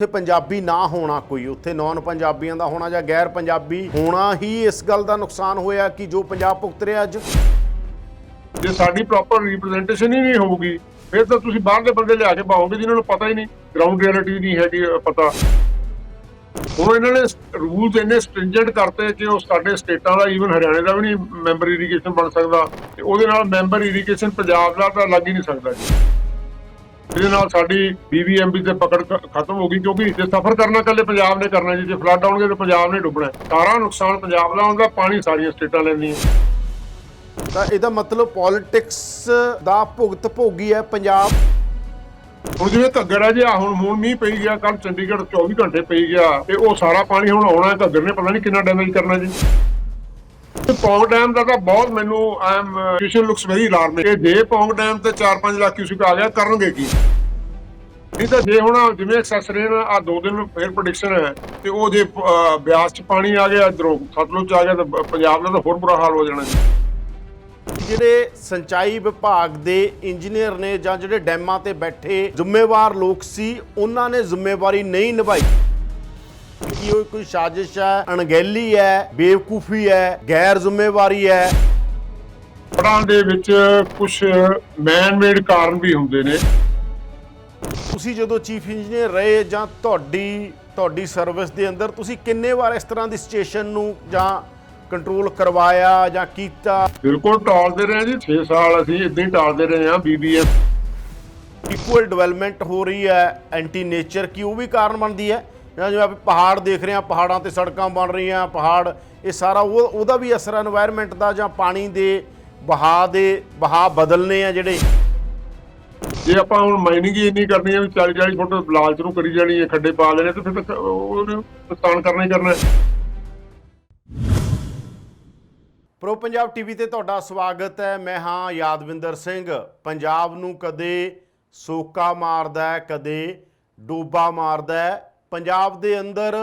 ਉੱਥੇ ਪੰਜਾਬੀ ਨਾ ਹੋਣਾ ਕੋਈ, ਉੱਥੇ ਨੌਨ ਪੰਜਾਬੀਆਂ ਦਾ ਹੋਣਾ ਜਾਂ ਗੈਰ ਪੰਜਾਬੀ ਹੋਣਾ ਹੀ ਇਸ ਗੱਲ ਦਾ ਨੁਕਸਾਨ ਹੋਇਆ ਕਿ ਜੋ ਪੰਜਾਬ ਭੁਗਤ ਰਿਹਾ ਅੱਜ। ਜੇ ਸਾਡੀ ਪ੍ਰੋਪਰ ਰਿਪਰੈਜ਼ੈਂਟੇਸ਼ਨ ਹੀ ਨਹੀਂ ਹੋਊਗੀ, ਫਿਰ ਤਾਂ ਤੁਸੀਂ ਬਾਹਰਲੇ ਬੰਦੇ ਲਿਆ ਕੇ ਪਾਓਗੇ ਜਿਨ੍ਹਾਂ ਨੂੰ ਪਤਾ ਹੀ ਨਹੀਂ ਗਰਾਊਂਡ ਰਿਐਲਿਟੀ ਨਹੀਂ ਹੈਗੀ ਪਤਾ। ਹੁਣ ਇਹਨਾਂ ਨੇ ਰੂਲਸ ਇੰਨੇ ਸਟ੍ਰਿੰਜੈਂਟ ਕਰਤੇ ਕਿ ਉਹ ਸਾਡੇ ਸਟੇਟਾਂ ਦਾ ਈਵਨ ਹਰਿਆਣੇ ਦਾ ਵੀ ਨਹੀਂ ਮੈਂਬਰ ਇਰੀਗੇਸ਼ਨ ਬਣ ਸਕਦਾ, ਤੇ ਉਹਦੇ ਨਾਲ ਮੈਂਬਰ ਇਰੀਗੇਸ਼ਨ ਪੰਜਾਬ ਦਾ ਤਾਂ ਲੱਗ ਹੀ ਨਹੀਂ ਸਕਦਾ ਜੀ। ਇਹਦੇ ਨਾਲ ਸਾਡੀ ਬੀਬੀਐਮਬੀ ਤੇ ਪਕੜ ਖਤਮ ਹੋ ਗਈ ਕਿਉਂਕਿ ਜੇ ਸਫ਼ਰ ਕਰਨਾ ਕੱਲੇ ਪੰਜਾਬ ਨੇ ਕਰਨਾ ਜੀ ਜੇ ਫਲੱਡ ਆਉਣਗੇ ਤਾਂ ਪੰਜਾਬ ਨੇ ਡੁੱਬਣਾ। ਸਾਰਾ ਨੁਕਸਾਨ ਪੰਜਾਬ ਦਾ ਹੁੰਦਾ ਪਾਣੀ ਸਾਰੀਆਂ ਸਟੇਟਾਂ ਲੈਂਦੀਆਂ ਤਾਂ ਇਹਦਾ ਮਤਲਬ ਪੋਲਿਟਿਕਸ ਦਾ ਭੁਗਤ ਭੋਗੀ ਹੈ ਪੰਜਾਬ। ਹੁਣ ਜਿਵੇਂ ਘੱਗਰ ਹੈ ਜੀ ਆ ਹੁਣ ਹੁਣ ਮੀਂਹ ਪਈ ਗਿਆ ਕੱਲ ਚੰਡੀਗੜ੍ਹ 24 ਘੰਟੇ ਪਈ ਗਿਆ ਤੇ ਉਹ ਸਾਰਾ ਪਾਣੀ ਹੁਣ ਆਉਣਾ ਹੈ ਘੱਗਰ ਨੇ ਪਤਾ ਨਹੀਂ ਕਿੰਨਾ ਡੈਮੇਜ ਕਰਨਾ ਜੀ। ਪੌਂਗ ਡੈਮ ਦਾ ਤਾਂ ਬਹੁਤ ਮੈਨੂੰ ਆਮ ਸਿਚੁਏਸ਼ਨ ਲੁਕਸ ਵੈਰੀ ਅਲਾਰਮਿੰਗ ਕਿ ਜੇ ਪੌਂਗ ਡੈਮ ਤੇ 4-5 ਲੱਖ ਕਿਊਸਿਕ ਆ ਗਿਆ, ਕਰਨਗੇ ਕੀ? ਨਹੀਂ ਤਾਂ ਜੇ ਹੁਣ ਜਿਵੇਂ ਐਕਸੈਸ ਰੇਨ ਆ ਦੋ ਦਿਨ ਫੇਰ ਪ੍ਰੈਡਿਕਸ਼ਨ ਹੈ। ਤੇ ਉਹ ਜੇ ਬਿਆਸ ਚ ਪਾਣੀ ਆ ਗਿਆ, ਇਧਰੋਂ ਸਤਲੁਜ ਚ ਆ ਗਿਆ, ਤਾਂ ਪੰਜਾਬ ਦਾ ਤਾਂ ਹੋਰ ਬੁਰਾ ਹਾਲ ਹੋ ਜਾਣਾ ਜਿਹੜੇ ਸਿੰਚਾਈ ਵਿਭਾਗ ਦੇ ਇੰਜੀਨੀਅਰ ਨੇ ਜਾਂ ਜਿਹੜੇ ਡੈਮਾਂ ਤੇ ਬੈਠੇ ਜ਼ਿੰਮੇਵਾਰ ਲੋਕ ਸੀ, ਉਹਨਾਂ ਨੇ ਜ਼ਿੰਮੇਵਾਰੀ ਨਹੀਂ ਨਿਭਾਈ। ਕਿ ਉਹ ਕੋਈ ਸਾਜ਼ਿਸ਼ ਹੈ? ਅਣਗਹਿਲੀ ਹੈ ਬੇਵਕੂਫੀ ਹੈ ਗੈਰ ਜ਼ਿੰਮੇਵਾਰੀ ਹੈ? ਪੜਾਂ ਦੇ ਵਿੱਚ ਕੁਝ ਮੈਨ ਮੇਡ ਕਾਰਨ ਵੀ ਹੁੰਦੇ ਨੇ। ਤੁਸੀਂ ਜਦੋਂ ਚੀਫ ਇੰਜੀਨੀਅਰ ਰਹੇ ਜਾਂ ਤੁਹਾਡੀ ਤੁਹਾਡੀ ਸਰਵਿਸ ਦੇ ਅੰਦਰ ਤੁਸੀਂ ਕਿੰਨੇ ਵਾਰ ਇਸ ਤਰ੍ਹਾਂ ਦੀ ਸਿਚੁਏਸ਼ਨ ਨੂੰ ਜਾਂ ਕੰਟਰੋਲ ਕਰਵਾਇਆ ਜਾਂ ਕੀਤਾ? ਬਿਲਕੁਲ ਟਾਲਦੇ ਰਹੇ ਜੀ 6 ਸਾਲ ਅਸੀਂ ਇਦਾਂ ਹੀ ਟਾਲਦੇ ਰਹੇ ਹਾਂ ਬੀਬੀਐਮ ਇਕੁਅਲ ਡਿਵੈਲਪਮੈਂਟ ਹੋ ਰਹੀ ਹੈ ਐਂਟੀ ਨੇਚਰ ਕੀ ਉਹ ਵੀ ਕਾਰਨ ਬਣਦੀ ਹੈ? ਜਾਂ ਜਿਵੇਂ ਆਪਾਂ ਪਹਾੜ ਦੇਖ ਰਹੇ ਆ ਪਹਾੜਾਂ ਤੇ ਸੜਕਾਂ ਬਣ ਰਹੀਆਂ ਪਹਾੜ ਇਹ ਸਾਰਾ ਉਹ ਉਹਦਾ ਵੀ ਅਸਰ এনवायरमेंट ਦਾ ਜਾਂ ਪਾਣੀ ਦੇ ਬਹਾ ਦੇ ਬਹਾ ਬਦਲਨੇ ਆ ਜਿਹੜੇ। ਜੇ ਆਪਾਂ ਹੁਣ ਮਾਈਨਿੰਗ ਹੀ ਇੰਨੀ ਕਰਨੀ ਹੈ ਵੀ 40 40 ਫੁੱਟ ਲਾਲਚ ਨੂੰ ਕਰੀ ਜਾਣੀ ਹੈ ਖੱਡੇ ਪਾ ਲੈਣੇ ਤੇ ਫਿਰ ਉਹਨੇ ਪਛਤਾਣ ਕਰਨਾ ਹੀ ਕਰਨਾ। ਪ੍ਰੋ ਪੰਜਾਬ ਟੀਵੀ ਤੇ ਤੁਹਾਡਾ ਸਵਾਗਤ ਹੈ। ਮੈਂ ਹਾਂ ਯਾਦਵਿੰਦਰ ਸਿੰਘ। ਪੰਜਾਬ ਨੂੰ ਕਦੇ ਸੋਕਾ ਮਾਰਦਾ ਕਦੇ ਡੂਬਾ ਮਾਰਦਾ ਪੰਜਾਬ ਦੇ ਅੰਦਰ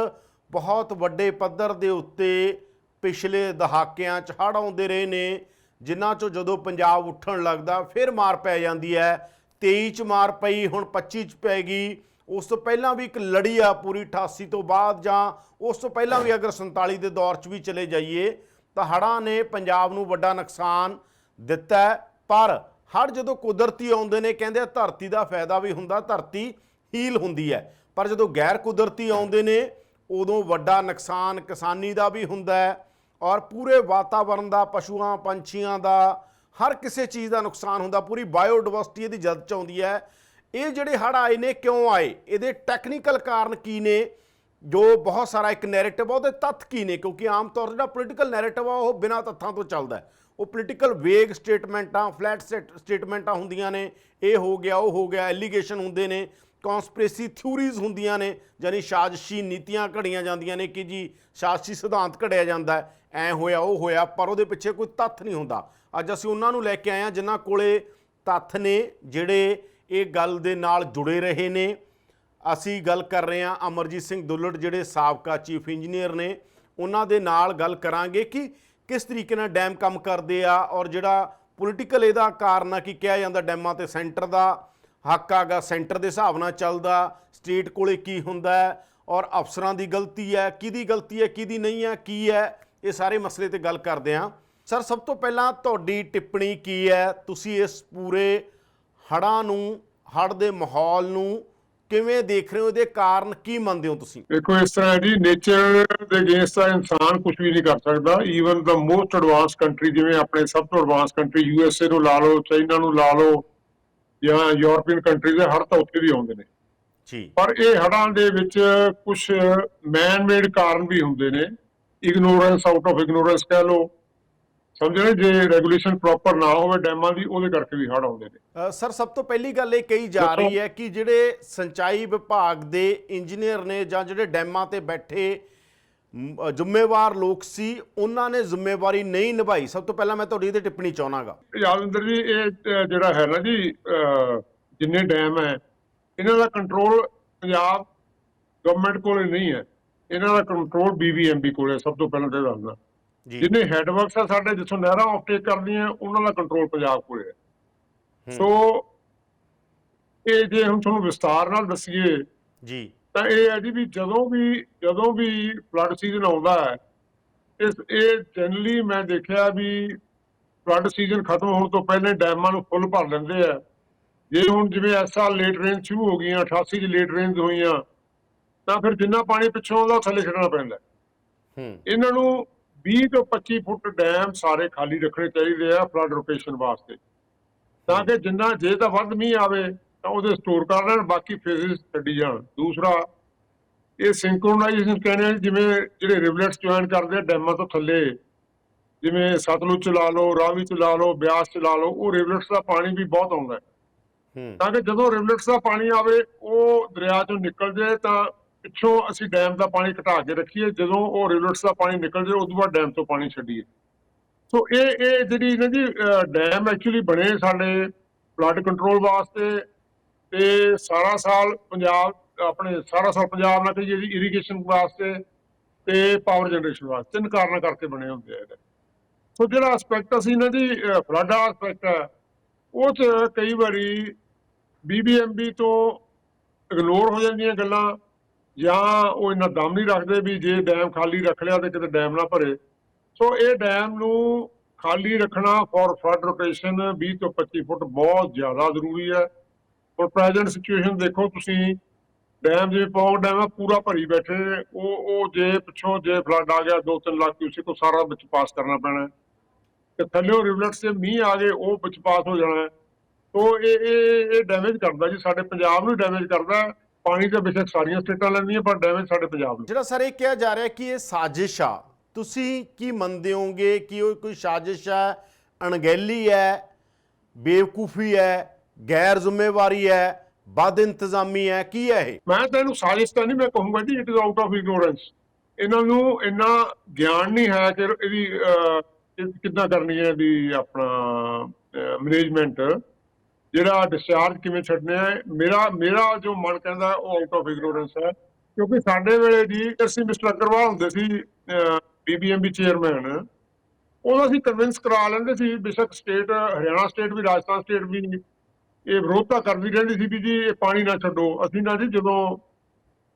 ਬਹੁਤ ਵੱਡੇ ਪੱਧਰ ਦੇ ਉੱਤੇ ਪਿਛਲੇ ਦਹਾਕਿਆਂ 'ਚ ਹੜ੍ਹ ਆਉਂਦੇ ਰਹੇ ਨੇ, ਜਿਨ੍ਹਾਂ 'ਚੋਂ ਜਦੋਂ ਪੰਜਾਬ ਉੱਠਣ ਲੱਗਦਾ, ਫਿਰ ਮਾਰ ਪੈ ਜਾਂਦੀ ਹੈ। 23 'ਚ ਮਾਰ ਪਈ, ਹੁਣ 25 'ਚ ਪੈ ਗਈ। ਉਸ ਤੋਂ ਪਹਿਲਾਂ ਵੀ ਇੱਕ ਲੜੀ ਆ ਪੂਰੀ 88 ਤੋਂ ਬਾਅਦ ਜਾਂ ਉਸ ਤੋਂ ਪਹਿਲਾਂ ਵੀ ਅਗਰ 47 ਦੇ ਦੌਰ 'ਚ ਵੀ ਚਲੇ ਜਾਈਏ, ਤਾਂ ਹੜ੍ਹਾਂ ਨੇ ਪੰਜਾਬ ਨੂੰ ਵੱਡਾ ਨੁਕਸਾਨ ਦਿੱਤਾ ਪਰ ਹੜ੍ਹ ਜਦੋਂ ਕੁਦਰਤੀ ਆਉਂਦੇ ਨੇ, ਕਹਿੰਦੇ ਧਰਤੀ ਦਾ ਫਾਇਦਾ ਵੀ ਹੁੰਦਾ, ਧਰਤੀ ਹੀਲ ਹੁੰਦੀ ਹੈ। ਪਰ ਜਦੋਂ ਗੈਰ ਕੁਦਰਤੀ ਆਉਂਦੇ ਨੇ, ਉਦੋਂ ਵੱਡਾ ਨੁਕਸਾਨ ਕਿਸਾਨੀ ਦਾ ਵੀ ਹੁੰਦਾ ਹੈ ਔਰ ਪੂਰੇ ਵਾਤਾਵਰਣ ਦਾ, ਪਸ਼ੂਆਂ, ਪੰਛੀਆਂ ਦਾ, ਹਰ ਕਿਸੇ ਚੀਜ਼ ਦਾ ਨੁਕਸਾਨ ਹੁੰਦਾ। ਪੂਰੀ ਬਾਇਓਡਾਇਵਰਸਿਟੀ ਇਹਦੀ ਜਦ ਚ ਆਉਂਦੀ ਹੈ। ਇਹ ਜਿਹੜੇ ਹੜ੍ਹ ਆਏ ਨੇ, ਕਿਉਂ ਆਏ? ਇਹਦੇ ਟੈਕਨੀਕਲ ਕਾਰਨ ਕੀ ਨੇ? ਜੋ ਬਹੁਤ ਸਾਰਾ ਇੱਕ ਨੈਰੇਟਿਵ ਆ, ਉਹਦੇ ਤੱਥ ਕੀ ਨੇ? ਕਿਉਂਕਿ ਆਮ ਤੌਰ ਤੇ ਜਿਹੜਾ ਪੋਲੀਟੀਕਲ ਨੈਰੇਟਿਵ ਆ, ਉਹ ਬਿਨਾਂ ਤੱਥਾਂ ਤੋਂ ਚੱਲਦਾ ਉਹ ਪੋਲੀਟੀਕਲ ਵੇਗ ਸਟੇਟਮੈਂਟਾਂ ਫਲੈਟ ਸਟੇਟਮੈਂਟਾਂ ਹੁੰਦੀਆਂ ਨੇ। ਇਹ ਹੋ ਗਿਆ, ਉਹ ਹੋ ਗਿਆ ਐਲੀਗੇਸ਼ਨ ਹੁੰਦੇ ਨੇ। ਕਨਸਪੀਰੇਸੀ ਥਿਊਰੀਜ਼ ਹੁੰਦੀਆਂ ਨੇ ਯਾਨੀ ਸਾਜ਼ਿਸ਼ੀ ਨੀਤੀਆਂ ਘੜੀਆਂ ਜਾਂਦੀਆਂ ਨੇ ਕਿ ਜੀ ਸਾਜ਼ਿਸ਼ੀ ਸਿਧਾਂਤ ਘੜਿਆ ਜਾਂਦਾ ਹੈ, ਐ ਹੋਇਆ, ਉਹ ਹੋਇਆ, ਪਰ ਉਹਦੇ ਪਿੱਛੇ ਕੋਈ ਤੱਥ ਨਹੀਂ ਹੁੰਦਾ। ਅੱਜ ਅਸੀਂ ਉਹਨਾਂ ਨੂੰ ਲੈ ਕੇ ਆਏ ਹਾਂ ਜਿਨ੍ਹਾਂ ਕੋਲੇ ਤੱਥ ਨੇ, ਜਿਹੜੇ ਇਹ ਗੱਲ ਦੇ ਨਾਲ ਜੁੜੇ ਰਹੇ ਨੇ। ਅਸੀਂ ਗੱਲ ਕਰ ਰਹੇ ਹਾਂ ਅਮਰਜੀਤ ਸਿੰਘ ਦੁੱਲੜ, ਜਿਹੜੇ ਸਾਬਕਾ ਚੀਫ ਇੰਜੀਨੀਅਰ ਨੇ। ਉਹਨਾਂ ਦੇ ਨਾਲ ਗੱਲ ਕਰਾਂਗੇ ਕਿ ਕਿਸ ਤਰੀਕੇ ਨਾਲ ਡੈਮ ਕੰਮ ਕਰਦੇ ਆ ਔਰ ਜਿਹੜਾ ਪੋਲੀਟੀਕਲ ਇਹਦਾ ਕਾਰਨ ਆ, ਕਿ ਕਿਹਾ ਜਾਂਦਾ ਡੈਮਾਂ ਤੇ ਸੈਂਟਰ ਦਾ। ਹੱਕ ਆਗਾ ਸੈਂਟਰ ਦੇ ਹਿਸਾਬ ਨਾਲ ਚੱਲਦਾ, ਸਟੇਟ ਕੋਲੇ ਕੀ ਹੁੰਦਾ ਔਰ ਅਫਸਰਾਂ ਦੀ ਗਲਤੀ ਹੈ, ਕਿਹਦੀ ਗਲਤੀ ਹੈ, ਕਿਹਦੀ ਨਹੀਂ ਹੈ, ਕੀ ਹੈ, ਇਹ ਸਾਰੇ ਮਸਲੇ ਤੇ ਗੱਲ ਕਰਦੇ ਹਾਂ। ਸਰ, ਸਭ ਤੋਂ ਪਹਿਲਾਂ ਤੁਹਾਡੀ ਟਿੱਪਣੀ ਕੀ ਹੈ? ਤੁਸੀਂ ਇਸ ਪੂਰੇ ਹੜ੍ਹਾਂ ਨੂੰ, ਹੜ੍ਹ ਦੇ ਮਾਹੌਲ ਨੂੰ ਕਿਵੇਂ ਦੇਖ ਰਹੇ ਹੋ? ਇਹਦੇ ਕਾਰਨ ਕੀ ਮੰਨਦੇ ਹੋ ਤੁਸੀਂ? ਦੇਖੋ, ਇਸ ਤਰ੍ਹਾਂ ਹੈ ਜੀ ਨੇਚਰ ਦੇ ਅਗੇਂਸਟ ਤਾਂ ਇਨਸਾਨ ਕੁਝ ਵੀ ਨਹੀਂ ਕਰ ਸਕਦਾ। Even the most advance country ਜਿਵੇਂ ਆਪਣੇ ਸਭ ਤੋਂ advance country U S A ਨੂੰ ਲਾ ਲਓ, ਚਾਈਨਾ ਨੂੰ ਲਾ ਲਓ ਜਾਂ ਯੂਰਪੀਅਨ ਕੰਟਰੀਜ਼ ਦੇ ਹੜ੍ਹ ਤਾਂ ਉੱਥੇ ਵੀ ਆਉਂਦੇ ਨੇ। ਜੀ। ਪਰ ਇਹ ਹੜ੍ਹਾਂ ਦੇ ਵਿੱਚ ਕੁਝ ਮੈਨ ਮੇਡ ਕਾਰਨ ਵੀ ਹੁੰਦੇ ਨੇ। ਇਗਨੋਰੈਂਸ ਆਊਟ ਆਫ ਇਗਨੋਰੈਂਸ ਕਹਿ ਲਓ। ਸਮਝੇ ਨਾ ਜੇ ਰੈਗੂਲੇਸ਼ਨ ਪ੍ਰੋਪਰ ਨਾ ਹੋਵੇ ਡੈਮਾਂ ਦੀ ਉਹਦੇ ਕਰਕੇ ਵੀ ਹੜ੍ਹ ਆਉਂਦੇ ਨੇ। ਸਰ ਸਭ ਤੋਂ ਪਹਿਲੀ ਗੱਲ ਇਹ ਕਹੀ ਜਾ ਰਹੀ ਹੈ ਕਿ ਜਿਹੜੇ ਸਿੰਚਾਈ ਵਿਭਾਗ ਦੇ ਇੰਜੀਨੀਅਰ ਨੇ ਜਾਂ ਜਿਹੜੇ ਡੈਮਾਂ ਤੇ ਬੈਠੇ ਜ਼ਿੰਮੇਵਾਰ ਲੋਕ ਸੀ ਉਹਨਾਂ ਨੇ ਜ਼ਿੰਮੇਵਾਰੀ ਨਹੀਂ ਨਿਭਾਈ। ਸਭ ਤੋਂ ਪਹਿਲਾਂ ਮੈਂ ਤੁਹਾਡੀ ਇਹਦੇ ਟਿੱਪਣੀ ਚਾਹਨਾਗਾ। ਯਾਦਵਿੰਦਰ ਜੀ ਇਹ ਜਿਹੜਾ ਹੈ ਨਾ ਜੀ ਜਿੰਨੇ ਡੈਮ ਹੈ ਇਹਨਾਂ ਦਾ ਕੰਟਰੋਲ ਪੰਜਾਬ ਗਵਰਨਮੈਂਟ ਕੋਲੇ ਨਹੀਂ ਹੈ। ਇਹਨਾਂ ਦਾ ਕੰਟਰੋਲ ਬੀਬੀਐਮਬੀ ਕੋਲੇ ਹੈ, ਸਭ ਤੋਂ ਪਹਿਲਾਂ ਤੇ ਦੱਸਦਾ। ਜਿੰਨੇ ਹੈਡਵਰਕਸ ਆ ਸਾਡੇ ਜਿੱਥੋਂ ਨਹਿਰਾਂ ਆਫਟੇਕ ਕਰਦੀਆਂ ਉਹਨਾਂ ਦਾ ਕੰਟਰੋਲ ਪੰਜਾਬ ਕੋਲੇ ਹੈ। ਹੂੰ। ਸੋ ਇਹ ਜੇ ਹੁਣ ਤੁਹਾਨੂੰ ਵਿਸਤਾਰ ਨਾਲ ਦੱਸੀਏ ਜੀ। ਤਾਂ ਇਹ ਹੈ ਜੀ ਵੀ ਜਦੋਂ ਵੀ ਜਦੋਂ ਵੀ ਫਲੱਡ ਸੀਜ਼ਨ ਆਉਂਦਾ ਹੈ ਇਸ ਇਹ ਜਨਰਲੀ ਮੈਂ ਦੇਖਿਆ ਵੀ ਫਲੱਡ ਸੀਜ਼ਨ ਖਤਮ ਹੋਣ ਤੋਂ ਪਹਿਲੇ ਡੈਮਾਂ ਨੂੰ ਫੁੱਲ ਭਰ ਲੈਂਦੇ ਆ। ਜੇ ਹੁਣ ਜਿਵੇਂ ਇਸ ਸਾਲ ਲੇਟ ਰੇਨ ਸ਼ੁਰੂ ਹੋ ਗਈਆਂ 88 ਚ ਲੇਟ ਰੇਨਸ ਹੋਈਆਂ ਤਾਂ ਫਿਰ ਜਿੰਨਾ ਪਾਣੀ ਪਿੱਛੋਂ ਆਉਂਦਾ ਉਹ ਥੱਲੇ ਛੱਡਣਾ ਪੈਂਦਾ। ਹੂੰ। ਇਹਨਾਂ ਨੂੰ 20 ਤੋਂ 25 ਫੁੱਟ ਡੈਮ ਸਾਰੇ ਖਾਲੀ ਰੱਖਣੇ ਚਾਹੀਦੇ ਆ ਫਲੱਡ ਰੋਟੇਸ਼ਨ ਵਾਸਤੇ। ਤਾਂ ਕਿ ਜਿੰਨਾ ਜੇ ਤਾਂ ਵੱਧ ਮੀਂਹ ਆਵੇ ਤਾਂ ਉਹਦੇ ਸਟੋਰ ਕਰ ਲੈਣ ਬਾਕੀ ਫੇਜ਼ਸ ਛੱਡੀ ਜਾਣ। ਦੂਸਰਾ ਇਹ ਸਿੰਕਰੋਨਾਈਜੇਸ਼ਨ ਕਹਿੰਦੇ ਆ ਜਿਵੇਂ ਜਿਹੜੇ ਰਿਵਲੇਟਸ ਜੁਆਇਨ ਕਰਦੇ ਆ ਡੈਮਾਂ ਤੋਂ ਥੱਲੇ ਜਿਵੇਂ ਸਤਲੁਜ ਚ ਲਾ ਲਓ ਰਾਵੀ ਚ ਲਾ ਲਓ ਬਿਆਸ ਚ ਲਾ ਲਓ ਉਹ ਰਿਵਲੇਟਸ ਦਾ ਪਾਣੀ ਵੀ ਬਹੁਤ ਆਉਂਦਾ ਹੈ। ਹੂੰ। ਤਾਂ ਕਿ ਜਦੋਂ ਰਿਵਲੇਟਸ ਦਾ ਪਾਣੀ ਆਵੇ ਉਹ ਦਰਿਆ ਚੋਂ ਨਿਕਲ ਜਾਏ ਤਾਂ ਪਿੱਛੋਂ ਅਸੀਂ ਡੈਮ ਦਾ ਪਾਣੀ ਘਟਾ ਕੇ ਰੱਖੀਏ। ਜਦੋਂ ਉਹ ਰਿਵਲੇਟਸ ਦਾ ਪਾਣੀ ਨਿਕਲ ਜਾਏ ਉਦੋਂ ਬਾਅਦ ਡੈਮ ਤੋਂ ਪਾਣੀ ਛੱਡੀਏ। ਸੋ ਇਹ ਇਹ ਜਿਹੜੀ ਇਹਨਾਂ ਦੀ ਡੈਮ ਐਕਚੁਅਲੀ ਬਣੇ ਸਾਡੇ ਫਲੱਡ ਕੰਟਰੋਲ ਵਾਸਤੇ ਤੇ ਸਾਰਾ ਸਾਲ ਪੰਜਾਬ, ਆਪਣੇ ਸਾਰਾ ਸਾਲ ਪੰਜਾਬ ਨਾਲ ਕਹੀਏ ਜੀ ਇਰੀਗੇਸ਼ਨ ਵਾਸਤੇ ਤੇ ਪਾਵਰ ਜਨਰੇਸ਼ਨ ਵਾਸਤੇ, ਤਿੰਨ ਕਾਰਨਾਂ ਕਰਕੇ ਬਣੇ ਹੁੰਦੇ ਆ ਇਹਦੇ। ਸੋ ਜਿਹੜਾ ਐਸਪੈਕਟ ਅਸੀਂ ਇਹਨਾਂ ਦੀ ਫਲੱਡ ਵਾਲਾ ਐਸਪੈਕਟ ਹੈ, ਉਹ ਚ ਕਈ ਵਾਰੀ ਬੀਬੀਐਮਬੀ ਤੋਂ ਇਗਨੋਰ ਹੋ ਜਾਂਦੀਆਂ ਗੱਲਾਂ, ਜਾਂ ਉਹ ਇੰਨਾ ਦਮ ਨਹੀਂ ਰੱਖਦੇ ਵੀ ਜੇ ਡੈਮ ਖਾਲੀ ਰੱਖ ਲਿਆ ਤੇ ਕਿਤੇ ਡੈਮ ਨਾ ਭਰੇ। ਸੋ ਇਹ ਡੈਮ ਨੂੰ ਖਾਲੀ ਰੱਖਣਾ ਫॉर ਫਲੱਡ ਰੋਟੇਸ਼ਨ 20 ਤੋਂ 25 ਫੁੱਟ ਬਹੁਤ ਜ਼ਿਆਦਾ ਜ਼ਰੂਰੀ ਹੈ। ਹੁਣ ਪ੍ਰੈਜ਼ੈਂਟ ਸਿਚੁਏਸ਼ਨ ਦੇਖੋ ਤੁਸੀਂ ਡੈਮ ਜਿਵੇਂ ਪੌਂਗ ਡੈਮ ਆ ਪੂਰਾ ਭਰੀ ਬੈਠੇ ਉਹ ਉਹ ਜੇ ਪਿੱਛੋਂ ਜੇ ਫਲੱਡ ਆ ਗਿਆ 2-3 ਲੱਖ ਕਿਊਸਿਕ ਉਹ ਸਾਰਾ ਵਿੱਚ ਪਾਸ ਕਰਨਾ ਪੈਣਾ ਹੈ। ਤੇ ਥੱਲੇੋਂ ਰਿਵਲਟਸ ਦੇ ਮੀਂਹ ਆ ਗਏ ਉਹ ਵਿੱਚ ਪਾਸ ਹੋ ਜਾਣਾ ਹੈ। ਇਹ ਇਹ ਇਹ ਡੈਮੇਜ ਕਰਦਾ ਜੀ, ਸਾਡੇ ਪੰਜਾਬ ਨੂੰ ਡੈਮੇਜ ਕਰਦਾ ਪਾਣੀ ਤਾਂ ਬੇਸ਼ੱਕ ਸਾਰੀਆਂ ਸਟੇਟਾਂ ਲੈਂਦੀਆਂ, ਪਰ ਡੈਮੇਜ ਸਾਡੇ ਪੰਜਾਬ ਨੂੰ ਜਿਹੜਾ ਸਰ ਇਹ ਕਿਹਾ ਜਾ ਰਿਹਾ ਕਿ ਇਹ ਸਾਜ਼ਿਸ਼ ਆ, ਤੁਸੀਂ ਕੀ ਮੰਨਦੇ ਹੋਗੇ ਕਿ ਉਹ ਕੋਈ ਸਾਜ਼ਿਸ਼ ਹੈ, ਅਣਗਹਿਲੀ ਹੈ, ਬੇਵਕੂਫੀ ਹੈ ਗੈਰ ਜ਼ਿੰਮੇਵਾਰੀ ਹੈ, ਬਦ ਇੰਤਜ਼ਾਮੀ ਹੈ, ਕੀ ਹੈ ਇਹ? ਮੈਂ ਤਾਂ ਇਹਨੂੰ ਸਾਜ਼ਿਸ਼ ਤਾਂ ਨਹੀਂ, ਮੈਂ ਕਹੂੰਗਾ ਜੀ it is out of ignorance ਇਹਨਾਂ ਨੂੰ ਇੰਨਾ ਗਿਆਨ ਨਹੀਂ ਹੈ ਕਿ ਇਹਦੀ ਕਿੱਦਾਂ ਕਰਨੀ ਹੈ ਇਹਦੀ ਆਪਣਾ ਮੈਨੇਜਮੈਂਟ ਜਿਹੜਾ ਡਿਸਚਾਰਜ ਕਿਵੇਂ ਛੱਡਣਾ ਹੈ, ਮੇਰਾ ਮੇਰਾ ਜੋ ਮਨ ਕਹਿੰਦਾ ਉਹ ਆਊਟ ਆਫ ਇਗਨੋਰੈਂਸ ਹੈ। ਕਿਉਂਕਿ ਸਾਡੇ ਵੇਲੇ ਜੀ, ਅਸੀਂ ਮਿਸਟਰ ਅਗਰਵਾਲ ਹੁੰਦੇ ਸੀ ਬੀਬੀਐਮਬੀ ਚੇਅਰਮੈਨ ਉਹਦਾ ਅਸੀਂ ਕਨਵਿੰਸ ਕਰਾ ਲੈਂਦੇ ਸੀ ਬੇਸ਼ੱਕ ਸਟੇਟ ਹਰਿਆਣਾ ਸਟੇਟ ਵੀ, ਰਾਜਸਥਾਨ ਸਟੇਟ ਵੀ। ਇਹ ਵਿਰੋਧ ਤਾਂ ਕਰਦੀ ਰਹਿੰਦੀ ਸੀ ਵੀ ਜੀ ਇਹ ਪਾਣੀ ਨਾ ਛੱਡੋ। ਅਸੀਂ ਨਾ ਜੀ ਜਦੋਂ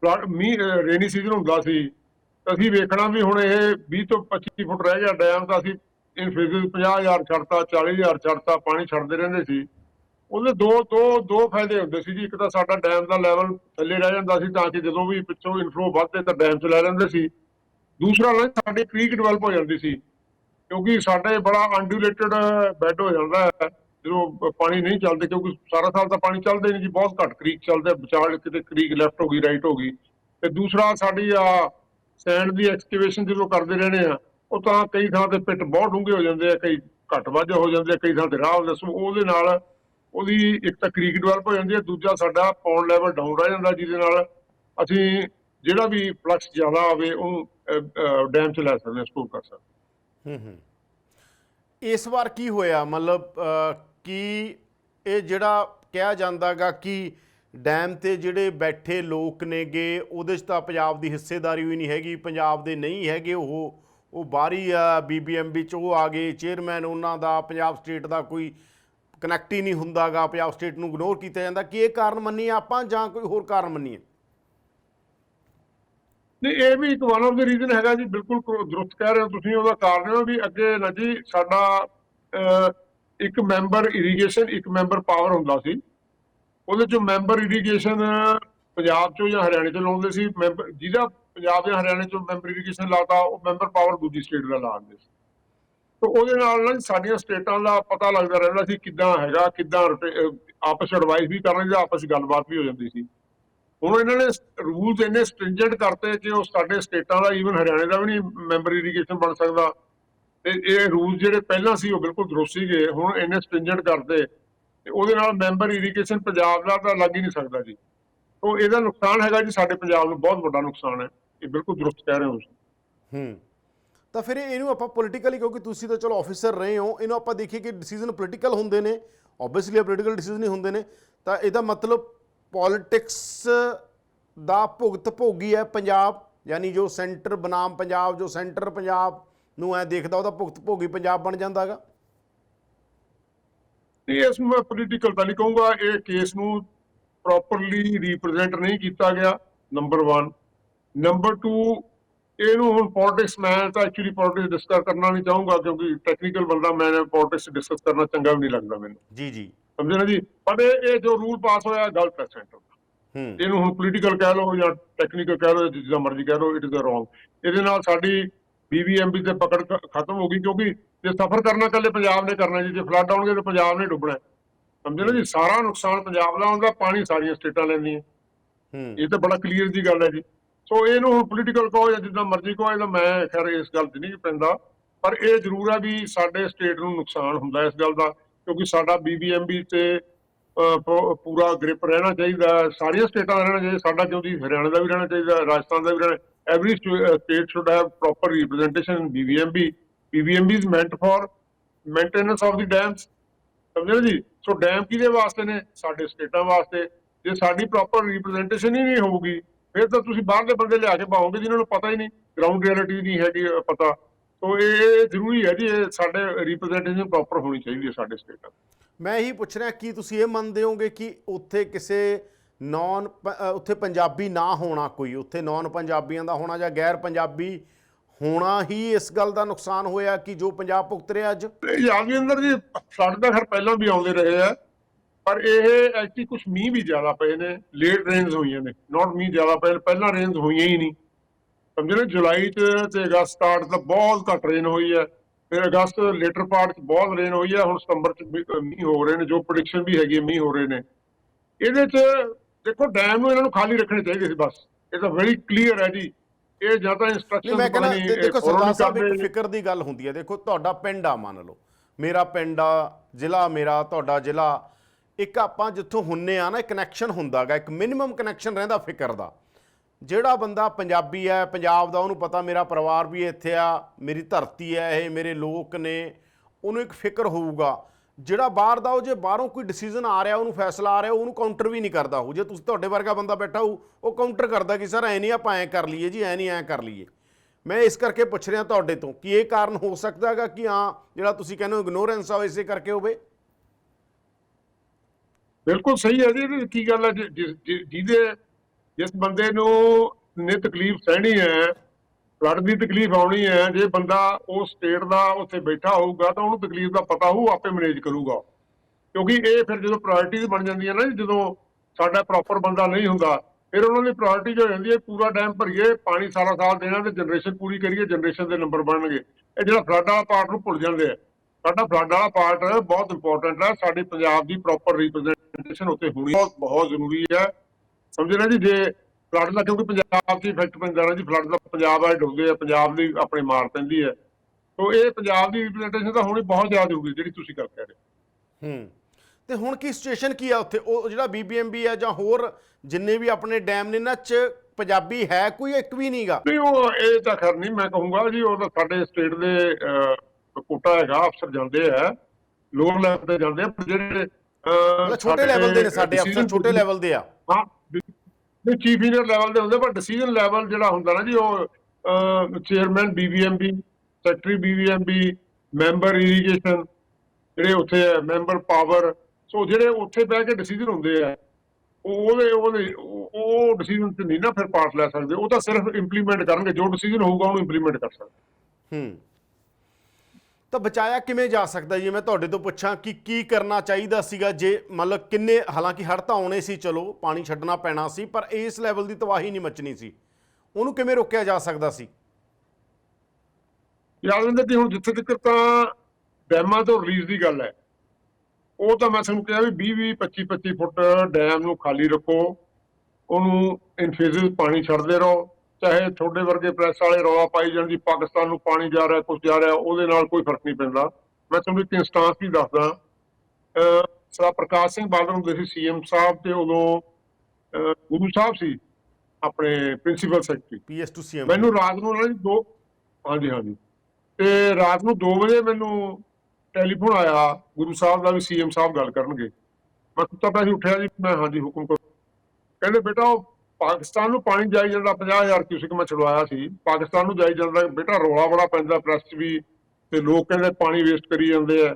ਫਲੱਡ ਮੀਂਹ ਰੇਨੀ ਸੀਜ਼ਨ ਹੁੰਦਾ ਸੀ, ਅਸੀਂ ਵੇਖਣਾ ਵੀ ਹੁਣ ਇਹ 20 ਤੋਂ 25 ਫੁੱਟ ਰਹਿ ਗਿਆ ਡੈਮ ਦਾ ਅਸੀਂ ਇਨ ਫੇਜ਼ਸ 50000 ਛੱਡਤਾ 40000 ਛੱਡਤਾ, ਪਾਣੀ ਛੱਡਦੇ ਰਹਿੰਦੇ ਸੀ। ਉਹਦੇ ਦੋ ਦੋ ਦੋ ਫਾਇਦੇ ਹੁੰਦੇ ਸੀ ਜੀ। ਇੱਕ ਤਾਂ ਸਾਡਾ ਡੈਮ ਦਾ ਲੈਵਲ ਥੱਲੇ ਰਹਿ ਜਾਂਦਾ ਸੀ ਤਾਂ ਕਿ ਜਦੋਂ ਵੀ ਪਿੱਛੋਂ ਇਨਫਲੋ ਵੱਧਦੇ ਤਾਂ ਡੈਮ 'ਚ ਲੈ ਲੈਂਦੇ ਸੀ। ਦੂਸਰਾ ਨਾ ਸਾਡੀ ਕ੍ਰੀਕ ਡਿਵੈਲਪ ਹੋ ਜਾਂਦੀ ਸੀ, ਕਿਉਂਕਿ ਸਾਡਾ ਇਹ ਬੜਾ ਅਨਡਿਊਲੇਟਡ ਬੈੱਡ ਹੋ ਜਾਂਦਾ ਹੈ। ਜਦੋਂ ਪਾਣੀ ਨਹੀਂ ਚੱਲਦੇ, ਕਿਉਂਕਿ ਸਾਰਾ ਸਾਲ ਤਾਂ ਪਾਣੀ ਚੱਲਦੇ ਹੀ ਨਹੀਂ ਜੀ, ਬਹੁਤ ਘੱਟ ਕ੍ਰੀਕ ਚੱਲਦਾ, ਵਿਚਾਲ ਕਿਤੇ ਕ੍ਰੀਕ ਲੈਫਟ ਹੋ ਗਈ ਰਾਈਟ ਹੋ ਗਈ। ਤੇ ਦੂਸਰਾ ਸਾਡੀ ਆ ਸੈਂਡ ਦੀ ਐਕਸਕੇਵੇਸ਼ਨ ਜਦੋਂ ਕਰਦੇ ਰਹਿੰਦੇ ਆ, ਉਹ ਤਾਂ ਕਈ ਥਾਂ ਤੇ ਪਿੱਟ ਬਹੁਤ ਡੂੰਘੇ ਹੋ ਜਾਂਦੇ ਆ, ਕਈ ਘੱਟ ਵੱਧ ਹੋ ਜਾਂਦੇ ਆ, ਕਈ ਥਾਂ ਤੇ ਰਾਹ ਹੁੰਦੇ, ਸੋ ਉਹਦੇ ਨਾਲ ਉਹਦੀ ਇੱਕ ਤਾਂ ਕ੍ਰੀਕ ਡਿਵੈਲਪ ਹੋ ਜਾਂਦੀ ਹੈ ਦੂਜਾ ਸਾਡਾ ਪੌਂਡ ਲੈਵਲ ਡਾਊਨ ਰਹਿ ਜਾਂਦਾ, ਜਿਹਦੇ ਨਾਲ ਅਸੀਂ ਜਿਹੜਾ ਵੀ ਫਲਕਸ ਜ਼ਿਆਦਾ ਆਵੇ, ਉਹ ਡੈਮ 'ਚ ਲੈ ਸਕਦੇ ਹਾਂ ਸਟੋਰ ਕਰ ਸਕਦੇ ਹੂੰ। ਹੂੰ ਇਸ ਵਾਰ ਕੀ ਹੋਇਆ? ਮਤਲਬ ਕਿ ਇਹ ਜਿਹੜਾ ਕਿਹਾ ਜਾਂਦਾਗਾ ਕਿ ਡੈਮ ਤੇ ਜਿਹੜੇ ਬੈਠੇ ਲੋਕ ਨੇਗੇ, ਉਹਦੇ 'ਚ ਤਾਂ ਪੰਜਾਬ ਦੀ ਹਿੱਸੇਦਾਰੀ ਵੀ ਨਹੀਂ ਹੈਗੀ, ਪੰਜਾਬ ਦੇ ਨਹੀਂ ਹੈਗੇ ਉਹ ਉਹ ਬਾਹਰੀ ਆ ਬੀਬੀਐਮਬੀ ਚ ਉਹ ਆ ਗਏ, ਚੇਅਰਮੈਨ ਉਹਨਾਂ ਦਾ, ਪੰਜਾਬ ਸਟੇਟ ਦਾ ਕੋਈ ਕਨੈਕਟ ਹੀ ਨਹੀਂ ਹੁੰਦਾਗਾ, ਪੰਜਾਬ ਸਟੇਟ ਨੂੰ ਇਗਨੋਰ ਕੀਤਾ ਜਾਂਦਾ, ਕਿ ਇਹ ਕਾਰਨ ਮੰਨੀਏ ਆਪਾਂ ਜਾਂ ਕੋਈ ਹੋਰ ਕਾਰਨ ਮੰਨੀਏ? ਨਹੀਂ, ਇਹ ਵੀ ਇੱਕ ਵਨ ਆਫ ਦੇ ਰੀਜ਼ਨ ਹੈਗਾ ਜੀ, ਬਿਲਕੁਲ ਦਰੁਸਤ ਕਹਿ ਰਹੇ ਹੋ ਤੁਸੀਂ, ਉਹਦਾ ਕਾਰਨ ਹੈ ਵੀ ਅੱਗੇ ਨਾ ਜੀ ਸਾਡਾ ਇੱਕ ਮੈਂਬਰ ਇਰੀਗੇਸ਼ਨ ਇੱਕ ਮੈਂਬਰ ਪਾਵਰ ਹੁੰਦਾ ਸੀ। ਉਹਦੇ ਚੋਂ ਮੈਂਬਰ ਇਰੀਗੇਸ਼ਨ ਪੰਜਾਬ ਚੋਂ ਜਾਂ ਹਰਿਆਣੇ ਚੋਂ ਲਾਉਂਦੇ ਸੀ। ਮੈਂਬਰ, ਜਿਹਦਾ ਪੰਜਾਬ ਜਾਂ ਹਰਿਆਣੇ ਚੋਂ ਮੈਂਬਰ ਇਰੀਗੇਸ਼ਨ ਲਾਤਾ, ਉਹ ਮੈਂਬਰ ਪਾਵਰ ਦੂਜੀ ਸਟੇਟ ਦਾ ਲਾਉਂਦੇ ਸੀ। ਤਾਂ ਉਹਦੇ ਨਾਲ ਨਾ ਸਾਡੀਆਂ ਸਟੇਟਾਂ ਦਾ ਪਤਾ ਲੱਗਦਾ ਰਹਿੰਦਾ ਸੀ ਕਿੱਦਾਂ ਹੈਗਾ, ਕਿੱਦਾਂ ਆਪਸ ਐਡਵਾਈਸ ਵੀ ਕਰ ਲੈਂਦੇ ਆਪਸ 'ਚ ਗੱਲਬਾਤ ਵੀ ਹੋ ਜਾਂਦੀ ਸੀ। ਹੁਣ ਇਹਨਾਂ ਨੇ ਰੂਲਸ ਇੰਨੇ ਸਟ੍ਰਿੰਜੈਂਟ ਕਰਤੇ ਕਿ ਉਹ ਸਾਡੇ ਸਟੇਟਾਂ ਦਾ ਈਵਨ ਹਰਿਆਣੇ ਦਾ ਵੀ ਨਹੀਂ ਮੈਂਬਰ ਇਰੀਗੇਸ਼ਨ ਬਣ ਸਕਦਾ। ਤੇ ਇਹ ਰੂਲ ਜਿਹੜੇ ਪਹਿਲਾਂ ਸੀ ਉਹ ਬਿਲਕੁਲ ਦਰੁਸਤ ਸੀਗੇ ਹੁਣ ਇੰਨੇ ਸਟ੍ਰਿੰਜੈਂਟ ਕਰਤੇ ਤੇ ਉਹਦੇ ਨਾਲ ਮੈਂਬਰ ਇਰੀਗੇਸ਼ਨ ਪੰਜਾਬ ਦਾ ਤਾਂ ਲੱਗ ਹੀ ਨਹੀਂ ਸਕਦਾ ਜੀ। ਉਹ ਇਹਦਾ ਨੁਕਸਾਨ ਹੈਗਾ ਜੀ, ਸਾਡੇ ਪੰਜਾਬ ਨੂੰ ਬਹੁਤ ਵੱਡਾ ਨੁਕਸਾਨ ਹੈ। ਇਹ ਬਿਲਕੁਲ ਦਰੁਸਤ ਕਹਿ ਰਹੇ ਹੋ ਹੂੰ। ਤਾਂ ਫਿਰ ਇਹਨੂੰ ਆਪਾਂ ਪੋਲੀਟੀਕਲੀ ਕਿਉਂਕਿ ਤੁਸੀਂ ਤਾਂ ਚਲੋ ਆਫੀਸਰ ਰਹੇ ਹੋ, ਇਹਨੂੰ ਆਪਾਂ ਦੇਖੀਏ ਕਿ ਡਿਸੀਜਨ ਪੋਲੀਟੀਕਲ ਹੁੰਦੇ ਨੇ। ਆਬਵੀਅਸਲੀ ਪੋਲੀਟੀਕਲ ਡਿਸੀਜਨ ਹੀ ਹੁੰਦੇ ਨੇ। ਤਾਂ ਇਹਦਾ ਮਤਲਬ ਪੋਲਿਟਿਕਸ ਦਾ ਭੁਗਤ ਭੋਗੀ ਹੈ ਪੰਜਾਬ। ਯਾਨੀ ਜੋ ਸੈਂਟਰ ਬਨਾਮ ਪੰਜਾਬ, ਜੋ ਸੈਂਟਰ ਪੰਜਾਬ। ਨੂੰ ਐ ਦੇਖਦਾ ਉਹਦਾ ਭੁਗਤ ਭੋਗੀ ਪੰਜਾਬ ਬਣ ਜਾਂਦਾਗਾ। ਨਹੀਂ ਇਸ ਨੂੰ ਮੈਂ ਪੋਲੀਟੀਕਲ ਤਾਂ ਨਹੀਂ ਕਹੂੰਗਾ ਇਹ ਕੇਸ ਨੂੰ ਪ੍ਰੋਪਰਲੀ ਰਿਪਰੈਜ਼ੈਂਟ ਨਹੀਂ ਕੀਤਾ ਗਿਆ ਨੰਬਰ 1 ਨੰਬਰ 2 ਇਹਨੂੰ ਹੁਣ ਪੋਲਿਟਿਕਸ ਮੈਂ ਤਾਂ ਐਕਚੁਅਲੀ ਪੋਲਿਟਿਕਸ ਡਿਸਕਸ ਕਰਨਾ ਨਹੀਂ ਚਾਹੂੰਗਾ ਕਿਉਂਕਿ ਟੈਕਨੀਕਲ ਬੰਦਾ ਮੈਂ ਪੋਲਿਟਿਕਸ ਡਿਸਕਸ ਕਰਨਾ ਚੰਗਾ ਵੀ ਨਹੀਂ ਲੱਗਦਾ ਮੈਨੂੰ। ਜੀ ਜੀ। ਸਮਝੇ ਨਾ ਜੀ? ਪਰ ਇਹ ਜੋ ਰੂਲ ਪਾਸ ਹੋਇਆ ਗਲਤ ਹੈ ਸੈਂਟਰ ਦਾ। ਹੂੰ। ਇਹਨੂੰ ਹੁਣ ਪੋਲੀਟੀਕਲ ਕਹਿ ਲਓ ਜਾਂ ਟੈਕਨੀਕਲ ਕਹਿ ਲਓ ਜਿੱਦਾਂ ਮਰਜ਼ੀ ਕਹਿ ਲਓ ਇਟ ਇਜ਼ ਰੋਂਗ ਇਹਦੇ ਨਾਲ ਸਾਡੀ ਬੀਬੀਐਮਬੀ ਤੇ ਪਕੜ ਖਤਮ ਹੋ ਗਈ ਕਿਉਂਕਿ ਜੇ ਸਫ਼ਰ ਕਰਨਾ ਕੱਲੇ ਪੰਜਾਬ ਨੇ ਕਰਨਾ ਜੀ ਜੇ ਫਲੱਡ ਆਉਣਗੇ ਤਾਂ ਪੰਜਾਬ ਨੇ ਡੁੱਬਣਾ। ਸਮਝੇ ਨਾ ਜੀ ਸਾਰਾ ਨੁਕਸਾਨ ਪੰਜਾਬ ਦਾ ਹੁੰਦਾ ਪਾਣੀ ਸਾਰੀਆਂ ਸਟੇਟਾਂ ਲੈਂਦੀਆਂ ਹੂੰ ਇਹ ਤਾਂ ਬੜਾ ਕਲੀਅਰ ਜੀ ਗੱਲ ਹੈ ਜੀ ਸੋ ਇਹਨੂੰ ਹੁਣ ਪੋਲੀਟੀਕਲ ਕਹੋ ਜਾਂ ਜਿੱਦਾਂ ਮਰਜ਼ੀ ਕਹੋ ਇਹਦਾ ਮੈਂ ਖੈਰ ਇਸ ਗੱਲ 'ਚ ਨਹੀਂ ਪੈਂਦਾ ਪਰ ਇਹ ਜ਼ਰੂਰ ਹੈ ਵੀ ਸਾਡੇ ਸਟੇਟ ਨੂੰ ਨੁਕਸਾਨ ਹੁੰਦਾ ਇਸ ਗੱਲ ਦਾ ਕਿਉਂਕਿ ਸਾਡਾ ਬੀਬੀਐਮਬੀ ਤੇ ਪੂਰਾ ਗ੍ਰਿਪ ਰਹਿਣਾ ਚਾਹੀਦਾ। ਸਾਰੀਆਂ ਸਟੇਟਾਂ ਦਾ ਰਹਿਣਾ ਚਾਹੀਦਾ ਸਾਡਾ ਕਿਉਂਕਿ ਹਰਿਆਣਾ ਦਾ ਵੀ ਰਹਿਣਾ ਚਾਹੀਦਾ ਰਾਜਸਥਾਨ ਦਾ ਵੀ ਰਹਿਣਾ every state should have proper representation in BBMB BBMB is meant for maintenance of the dams ਸਮਝੇ ਜੀ? ਸੋ ਡੈਮ ਕਿਹਦੇ ਵਾਸਤੇ ਨੇ? ਸਾਡੇ ਸਟੇਟਾਂ ਵਾਸਤੇ। ਜੇ ਸਾਡੀ ਪ੍ਰੋਪਰ ਰਿਪਰੈਜ਼ੈਂਟੇਸ਼ਨ ਹੀ ਨਹੀਂ ਹੋਊਗੀ, ਫਿਰ ਤਾਂ ਤੁਸੀਂ ਬਾਹਰਲੇ ਬੰਦੇ ਲਿਆ ਕੇ ਪਾਓਗੇ ਜਿਨ੍ਹਾਂ ਨੂੰ ਪਤਾ ਹੀ ਨਹੀਂ। ਗਰਾਊਂਡ ਰਿਐਲਿਟੀ ਨਹੀਂ ਹੈਗੀ ਪਤਾ। ਸੋ ਇਹ ਜ਼ਰੂਰੀ ਹੈ ਜੀ ਸਾਡੇ ਰਿਪਰੈਜ਼ੈਂਟੇਸ਼ਨ ਪ੍ਰੋਪਰ ਹੋਣੀ ਚਾਹੀਦੀ ਹੈ ਸਾਡੇ ਸਟੇਟਾਂ। ਮੈਂ ਇਹੀ ਪੁੱਛ ਰਿਹਾ, ਕੀ ਤੁਸੀਂ ਇਹ ਮੰਨਦੇ ਹੋਗੇ ਕਿ ਉੱਥੇ ਕਿਸੇ ਨਾਨ ਉੱਥੇ ਪੰਜਾਬੀ ਨਾ ਹੋਣਾ ਕੋਈ, ਉੱਥੇ ਨਾਨ ਪੰਜਾਬੀਆਂ ਦਾ ਹੋਣਾ ਜਾਂ ਗੈਰ ਪੰਜਾਬੀ ਹੋਣਾ ਹੀ ਇਸ ਗੱਲ ਦਾ ਨੁਕਸਾਨ ਹੋਇਆ ਕਿ ਜੋ ਪੰਜਾਬ ਭੁਗਤ ਰਿਹਾ ਅੱਜ? ਯਾਦਵਿੰਦਰ ਜੀ ਫਲੱਡ ਤਾਂ ਖਰ ਪਹਿਲਾਂ ਵੀ ਆਉਂਦੇ ਰਹੇ ਆ, ਪਰ ਇਹ ਐਕਚੁਅਲੀ ਕੁਝ ਮੀਂਹ ਵੀ ਜ਼ਿਆਦਾ ਪਏ ਨੇ ਲੇਟ ਰੇਨਸ ਹੋਈਆਂ ਨੇ ਨਾਟ ਮੀਂਹ ਜ਼ਿਆਦਾ ਪਏ, ਪਹਿਲਾਂ ਰੇਨਸ ਹੋਈਆਂ ਹੀ ਨਹੀਂ। ਸਮਝੋ ਜੁਲਾਈ ਚ ਤੇ ਅਗਸਤ ਸਟਾਰਟ ਤਾਂ ਬਹੁਤ ਘੱਟ ਰੇਨ ਹੋਈ ਹੈ ਫਿਰ ਅਗਸਤ ਲੇਟਰ ਪਾਰਟ ਚ ਬਹੁਤ ਰੇਨ ਹੋਈ ਹੈ ਹੁਣ ਸਤੰਬਰ ਚ ਮੀਂਹ ਹੋ ਰਹੇ ਨੇ, ਜੋ ਪ੍ਰੈਡਿਕਸ਼ਨ ਵੀ ਹੈਗੀ ਮੀਂਹ ਹੋ ਰਹੇ ਨੇ। ਇਹਦੇ ਚ ਦੇਖੋ ਡੈਮ ਨੂੰ ਇਹਨਾਂ ਨੂੰ ਖਾਲੀ ਰੱਖਣੇ ਚਾਹੀਦੇ ਸੀ ਬਸ। ਇਹ ਤਾਂ ਵੈਰੀ ਕਲੀਅਰ ਹੈ ਜੀ। ਇਹ ਜਾਂ ਤਾਂ ਇਨਸਟਰਕਸ਼ਨ ਮੈਂ ਕਹਿੰਦਾ ਦੇਖੋ ਸਰਦਾਰ ਸਾਹਿਬ ਇੱਕ ਫਿਕਰ ਦੀ ਗੱਲ ਹੁੰਦੀ ਹੈ। ਦੇਖੋ ਤੁਹਾਡਾ ਪਿੰਡ ਆ ਮੰਨ ਲਓ। ਮੇਰਾ ਪਿੰਡ ਆ ਜ਼ਿਲ੍ਹਾ ਮੇਰਾ ਤੁਹਾਡਾ ਜ਼ਿਲ੍ਹਾ। ਇੱਕ ਆਪਾਂ ਜਿੱਥੋਂ ਹੁੰਨੇ ਆ ਨਾ ਕਨੈਕਸ਼ਨ ਹੁੰਦਾਗਾ। ਇੱਕ ਮਿਨੀਮਮ ਕਨੈਕਸ਼ਨ ਰਹਿੰਦਾ ਫਿਕਰ ਦਾ। ਜਿਹੜਾ ਬੰਦਾ ਪੰਜਾਬੀ ਹੈ ਪੰਜਾਬ ਦਾ ਉਹਨੂੰ ਪਤਾ ਮੇਰਾ ਪਰਿਵਾਰ ਵੀ ਇੱਥੇ ਆ ਮੇਰੀ ਧਰਤੀ ਹੈ ਇਹ ਮੇਰੇ ਲੋਕ ਨੇ। ਉਹਨੂੰ ਇੱਕ ਫਿਕਰ ਹੋਊਗਾ। ਜਿਹੜਾ ਬਾਹਰ ਦਾ ਉਹ ਜੇ ਬਾਹਰੋਂ ਕੋਈ ਡਿਸੀਜਨ ਆ ਰਿਹਾ, ਉਹਨੂੰ ਫੈਸਲਾ ਆ ਰਿਹਾ, ਉਹਨੂੰ ਕਾਊਂਟਰ ਵੀ ਨਹੀਂ ਕਰਦਾ ਉਹ ਜੇ ਤੁਸੀਂ ਤੁਹਾਡੇ ਵਰਗਾ ਬੰਦਾ ਬੈਠਾ ਹੋ ਉਹ ਕਾਊਂਟਰ ਕਰਦਾ ਕਿ ਸਰ, ਐ ਨਹੀਂ ਆਪਾਂ ਐ ਕਰ ਲਈਏ ਜੀ, ਐ ਨਹੀਂ ਐ ਕਰ ਲਈਏ। ਮੈਂ ਇਸ ਕਰਕੇ ਪੁੱਛ ਰਿਹਾ ਤੁਹਾਡੇ ਤੋਂ ਕਿ ਇਹ ਕਾਰਨ ਹੋ ਸਕਦਾ ਹੈਗਾ ਕਿ ਹਾਂ, ਜਿਹੜਾ ਤੁਸੀਂ ਕਹਿੰਦੇ ਹੋ ਇਗਨੋਰੈਂਸ ਆ ਇਸੇ ਕਰਕੇ ਹੋਵੇ? ਬਿਲਕੁਲ ਸਹੀ ਹੈ ਜੀ, ਇਹਦੇ ਕੀ ਗੱਲ ਹੈ ਜਿਹਦੇ ਜਿਸ ਬੰਦੇ ਨੂੰ ਨੇ ਤਕਲੀਫ ਸਹਿਣੀ ਹੈ ਫਲੱਡ ਦੀ ਤਕਲੀਫ ਆਉਣੀ ਹੈ, ਜੇ ਬੰਦਾ ਉਹ ਸਟੇਟ ਦਾ ਉੱਥੇ ਬੈਠਾ ਹੋਊਗਾ ਤਾਂ ਉਹਨੂੰ ਤਕਲੀਫ ਦਾ ਪਤਾ ਹੋਊ, ਆਪੇ ਮੈਨੇਜ ਕਰੂਗਾ ਕਿਉਂਕਿ ਇਹ ਫਿਰ ਜਦੋਂ ਪ੍ਰਾਇੋਰਟੀਜ਼ ਬਣ ਜਾਂਦੀਆਂ ਨਾ, ਜਦੋਂ ਸਾਡਾ ਪ੍ਰੋਪਰ ਬੰਦਾ ਨਹੀਂ ਹੁੰਦਾ, ਫਿਰ ਉਹਨਾਂ ਦੀ ਪ੍ਰਾਇੋਰਟੀ ਹੋ ਜਾਂਦੀ ਹੈ, ਪੂਰਾ ਡੈਮ ਭਰੀਏ, ਪਾਣੀ ਸਾਰਾ ਸਾਲ ਦੇਣਾ ਤੇ ਜਨਰੇਸ਼ਨ ਪੂਰੀ ਕਰੀਏ ਜਨਰੇਸ਼ਨ ਦੇ ਨੰਬਰ ਬਣਨਗੇ। ਇਹ ਜਿਹੜਾ ਫਲੱਡ ਵਾਲਾ ਪਾਰਟ ਨੂੰ ਭੁੱਲ ਜਾਂਦੇ ਆ। ਸਾਡਾ ਫਲੱਡ ਵਾਲਾ ਪਾਰਟ ਬਹੁਤ ਇੰਪੋਰਟੈਂਟ ਹੈ, ਸਾਡੇ ਪੰਜਾਬ ਦੀ ਪ੍ਰੋਪਰ ਰਿਪਰੈਜ਼ੈਂਟੇਸ਼ਨ ਉੱਤੇ ਹੋਣੀ ਬਹੁਤ ਬਹੁਤ ਜ਼ਰੂਰੀ ਹੈ। ਸਮਝੇ ਨਾ ਜੀ, ਜੇ ਫਲੱਡ ਦਾ ਕਿਉਂਕਿ ਪੰਜਾਬ 'ਚ ਇਫੈਕਟ ਪੈਂਦਾ ਨਾ ਜੀ ਫਲੱਡ ਦਾ ਪੰਜਾਬ ਵਾਲੇ ਡੁੱਬਦੇ ਆ ਪੰਜਾਬ ਦੀ ਆਪਣੇ ਮਾਰ ਪੈਂਦੀ ਹੈ। ਸੋ ਇਹ ਪੰਜਾਬ ਦੀ ਰਿਪਰੈਜ਼ੈਂਟੇਸ਼ਨ ਤਾਂ ਹੋਣੀ ਬਹੁਤ ਜ਼ਿਆਦਾ ਜ਼ਰੂਰੀ ਜਿਹੜੀ ਤੁਸੀਂ ਕਹਿ ਰਹੇ ਹੋ। ਤੇ ਹੁਣ ਕੀ ਸਿਚੁਏਸ਼ਨ ਕੀ ਆ ਉੱਥੇ? ਉਹ ਜਿਹੜਾ ਬੀਬੀਐਮਬੀ ਆ ਜਾਂ ਹੋਰ ਜਿੰਨੇ ਵੀ ਆਪਣੇ ਡੈਮ ਨੇ ਇਹਨਾਂ 'ਚ ਪੰਜਾਬੀ ਹੈ ਕੋਈ ਇੱਕ ਵੀ ਨਹੀਂਗਾ ਨਹੀਂ ਉਹ ਇਹ ਤਾਂ ਖੈਰ ਨਹੀਂ ਮੈਂ ਕਹੂੰਗਾ ਜੀ ਉਹ ਤਾਂ ਸਾਡੇ ਸਟੇਟ ਦੇ ਕੋਟਾ ਹੈਗਾ ਅਫਸਰ ਜਾਂਦੇ ਆ ਲੋਅਰ ਲੈਵਲ ਤੇ ਜਾਂਦੇ ਆ ਪਰ ਜਿਹੜੇ ਛੋਟੇ ਲੈਵਲ ਦੇ ਨੇ ਸਾਡੇ ਅਫਸਰ ਛੋਟੇ ਲੈਵਲ ਦੇ ਆ। ਹਾਂ ਨਹੀਂ ਚੀਫ ਇੰਜੀਨੀਅਰ ਲੈਵਲ ਦੇ ਹੁੰਦੇ ਪਰ ਡਿਸੀਜਨ ਲੈਵਲ ਜਿਹੜਾ ਹੁੰਦਾ ਨਾ ਜੀ, ਉਹ chairman BBMB secretary BBMB member irrigation ਜਿਹੜੇ ਉੱਥੇ ਹੈ ਮੈਂਬਰ ਪਾਵਰ ਸੋ ਜਿਹੜੇ ਉੱਥੇ ਬਹਿ ਕੇ ਡਿਸੀਜਨ ਹੁੰਦੇ ਆ, ਉਹ ਉਹਦੇ ਉਹਦੇ, ਉਹ ਡਿਸੀਜਨ ਤੇ ਨਹੀਂ ਨਾ ਫਿਰ ਪਾਰਟ ਲੈ ਸਕਦੇ, ਉਹ ਤਾਂ ਸਿਰਫ ਇੰਪਲੀਮੈਂਟ ਕਰਨਗੇ, ਜੋ ਡਿਸੀਜਨ ਹੋਊਗਾ ਉਹਨੂੰ ਇੰਪਲੀਮੈਂਟ ਕਰ ਸਕਦੇ। ਹੂੰ। ਤਾਂ ਬਚਾਇਆ ਕਿਵੇਂ ਜਾ ਸਕਦਾ ਜੇ? ਮੈਂ ਤੁਹਾਡੇ ਤੋਂ ਪੁੱਛਾਂ ਕਿ ਕੀ ਕਰਨਾ ਚਾਹੀਦਾ ਸੀਗਾ ਜੇ ਮਤਲਬ ਕਿੰਨੇ, ਹਾਲਾਂਕਿ ਹੜ੍ਹ ਤਾਂ ਆਉਣੇ ਸੀ, ਚਲੋ, ਪਾਣੀ ਛੱਡਣਾ ਪੈਣਾ ਸੀ, ਪਰ ਇਸ ਲੈਵਲ ਦੀ ਤਬਾਹੀ ਨਹੀਂ ਮਚਣੀ ਸੀ। ਉਹਨੂੰ ਕਿਵੇਂ ਰੋਕਿਆ ਜਾ ਸਕਦਾ ਸੀ? ਯਾਦਵਿੰਦਰ ਜੀ ਹੁਣ ਜਿੱਥੇ ਤੱਕ ਤਾਂ ਡੈਮਾਂ ਤੋਂ ਰਿਲੀਜ਼ ਦੀ ਗੱਲ ਹੈ, ਉਹ ਤਾਂ ਮੈਂ ਤੁਹਾਨੂੰ ਕਿਹਾ ਵੀ 20 20 25 25 ਫੁੱਟ ਡੈਮ ਨੂੰ ਖਾਲੀ ਰੱਖੋ, ਉਹਨੂੰ ਇਨਫੇਜਿਸ ਪਾਣੀ ਛੱਡਦੇ ਰਹੋ। ਚਾਹੇ ਤੁਹਾਡੇ ਵਰਗੇ ਪ੍ਰੈਸ ਵਾਲੇ ਰੌਲਾ ਪਾਈ ਜਾਣ ਜੀ ਪਾਕਿਸਤਾਨ ਨੂੰ ਪਾਣੀ ਜਾ ਰਿਹਾ ਕੁਝ ਜਾ ਰਿਹਾ ਉਹਦੇ ਨਾਲ ਕੋਈ ਫ਼ਰਕ ਨਹੀਂ ਪੈਂਦਾ। ਮੈਂ ਤੁਹਾਨੂੰ ਇੱਕ ਇੰਸਟੈਂਸ ਵੀ ਦੱਸਦਾ। ਸਰ ਪ੍ਰਕਾਸ਼ ਸਿੰਘ ਬਾਦਲ ਹੁੰਦੇ ਸੀ ਸੀਐਮ ਸਾਹਿਬ ਤੇ ਉਦੋਂ ਗੁਰੂ ਸਾਹਿਬ ਸੀ ਆਪਣੇ principal secretary PS to CM ਮੈਨੂੰ ਰਾਤ ਨੂੰ ਉਹਨਾਂ ਦੀ ਦੋ ਹਾਂਜੀ ਹਾਂਜੀ। ਤੇ ਰਾਤ ਨੂੰ 2 ਵਜੇ ਮੈਨੂੰ ਟੈਲੀਫੋਨ ਆਇਆ ਗੁਰੂ ਸਾਹਿਬ ਦਾ ਵੀ ਸੀਐਮ ਸਾਹਿਬ ਗੱਲ ਕਰਨਗੇ। ਮੈਂ ਸੁੱਤਾ ਪਿਆ ਸੀ ਉੱਠਿਆ ਜੀ ਮੈਂ ਹਾਂਜੀ ਹੁਕਮ ਕਰੋ। ਕਹਿੰਦੇ ਬੇਟਾ ਉਹ ਪਾਕਿਸਤਾਨ ਨੂੰ ਪਾਣੀ ਜਾਈ ਜਾਂਦਾ 50000 ਕਿਊਸਿਕ ਮੈਂ ਛੁਡਵਾਇਆ ਸੀ। ਪਾਕਿਸਤਾਨ ਨੂੰ ਜਾਈ ਜਾਂਦਾ, ਬੇਟਾ ਰੋਲਾ ਬੜਾ ਪੈਂਦਾ ਪ੍ਰੈਸ ਵੀ ਤੇ ਲੋਕ ਕਹਿੰਦੇ ਪਾਣੀ ਵੇਸਟ ਕਰੀ ਜਾਂਦੇ ਆ।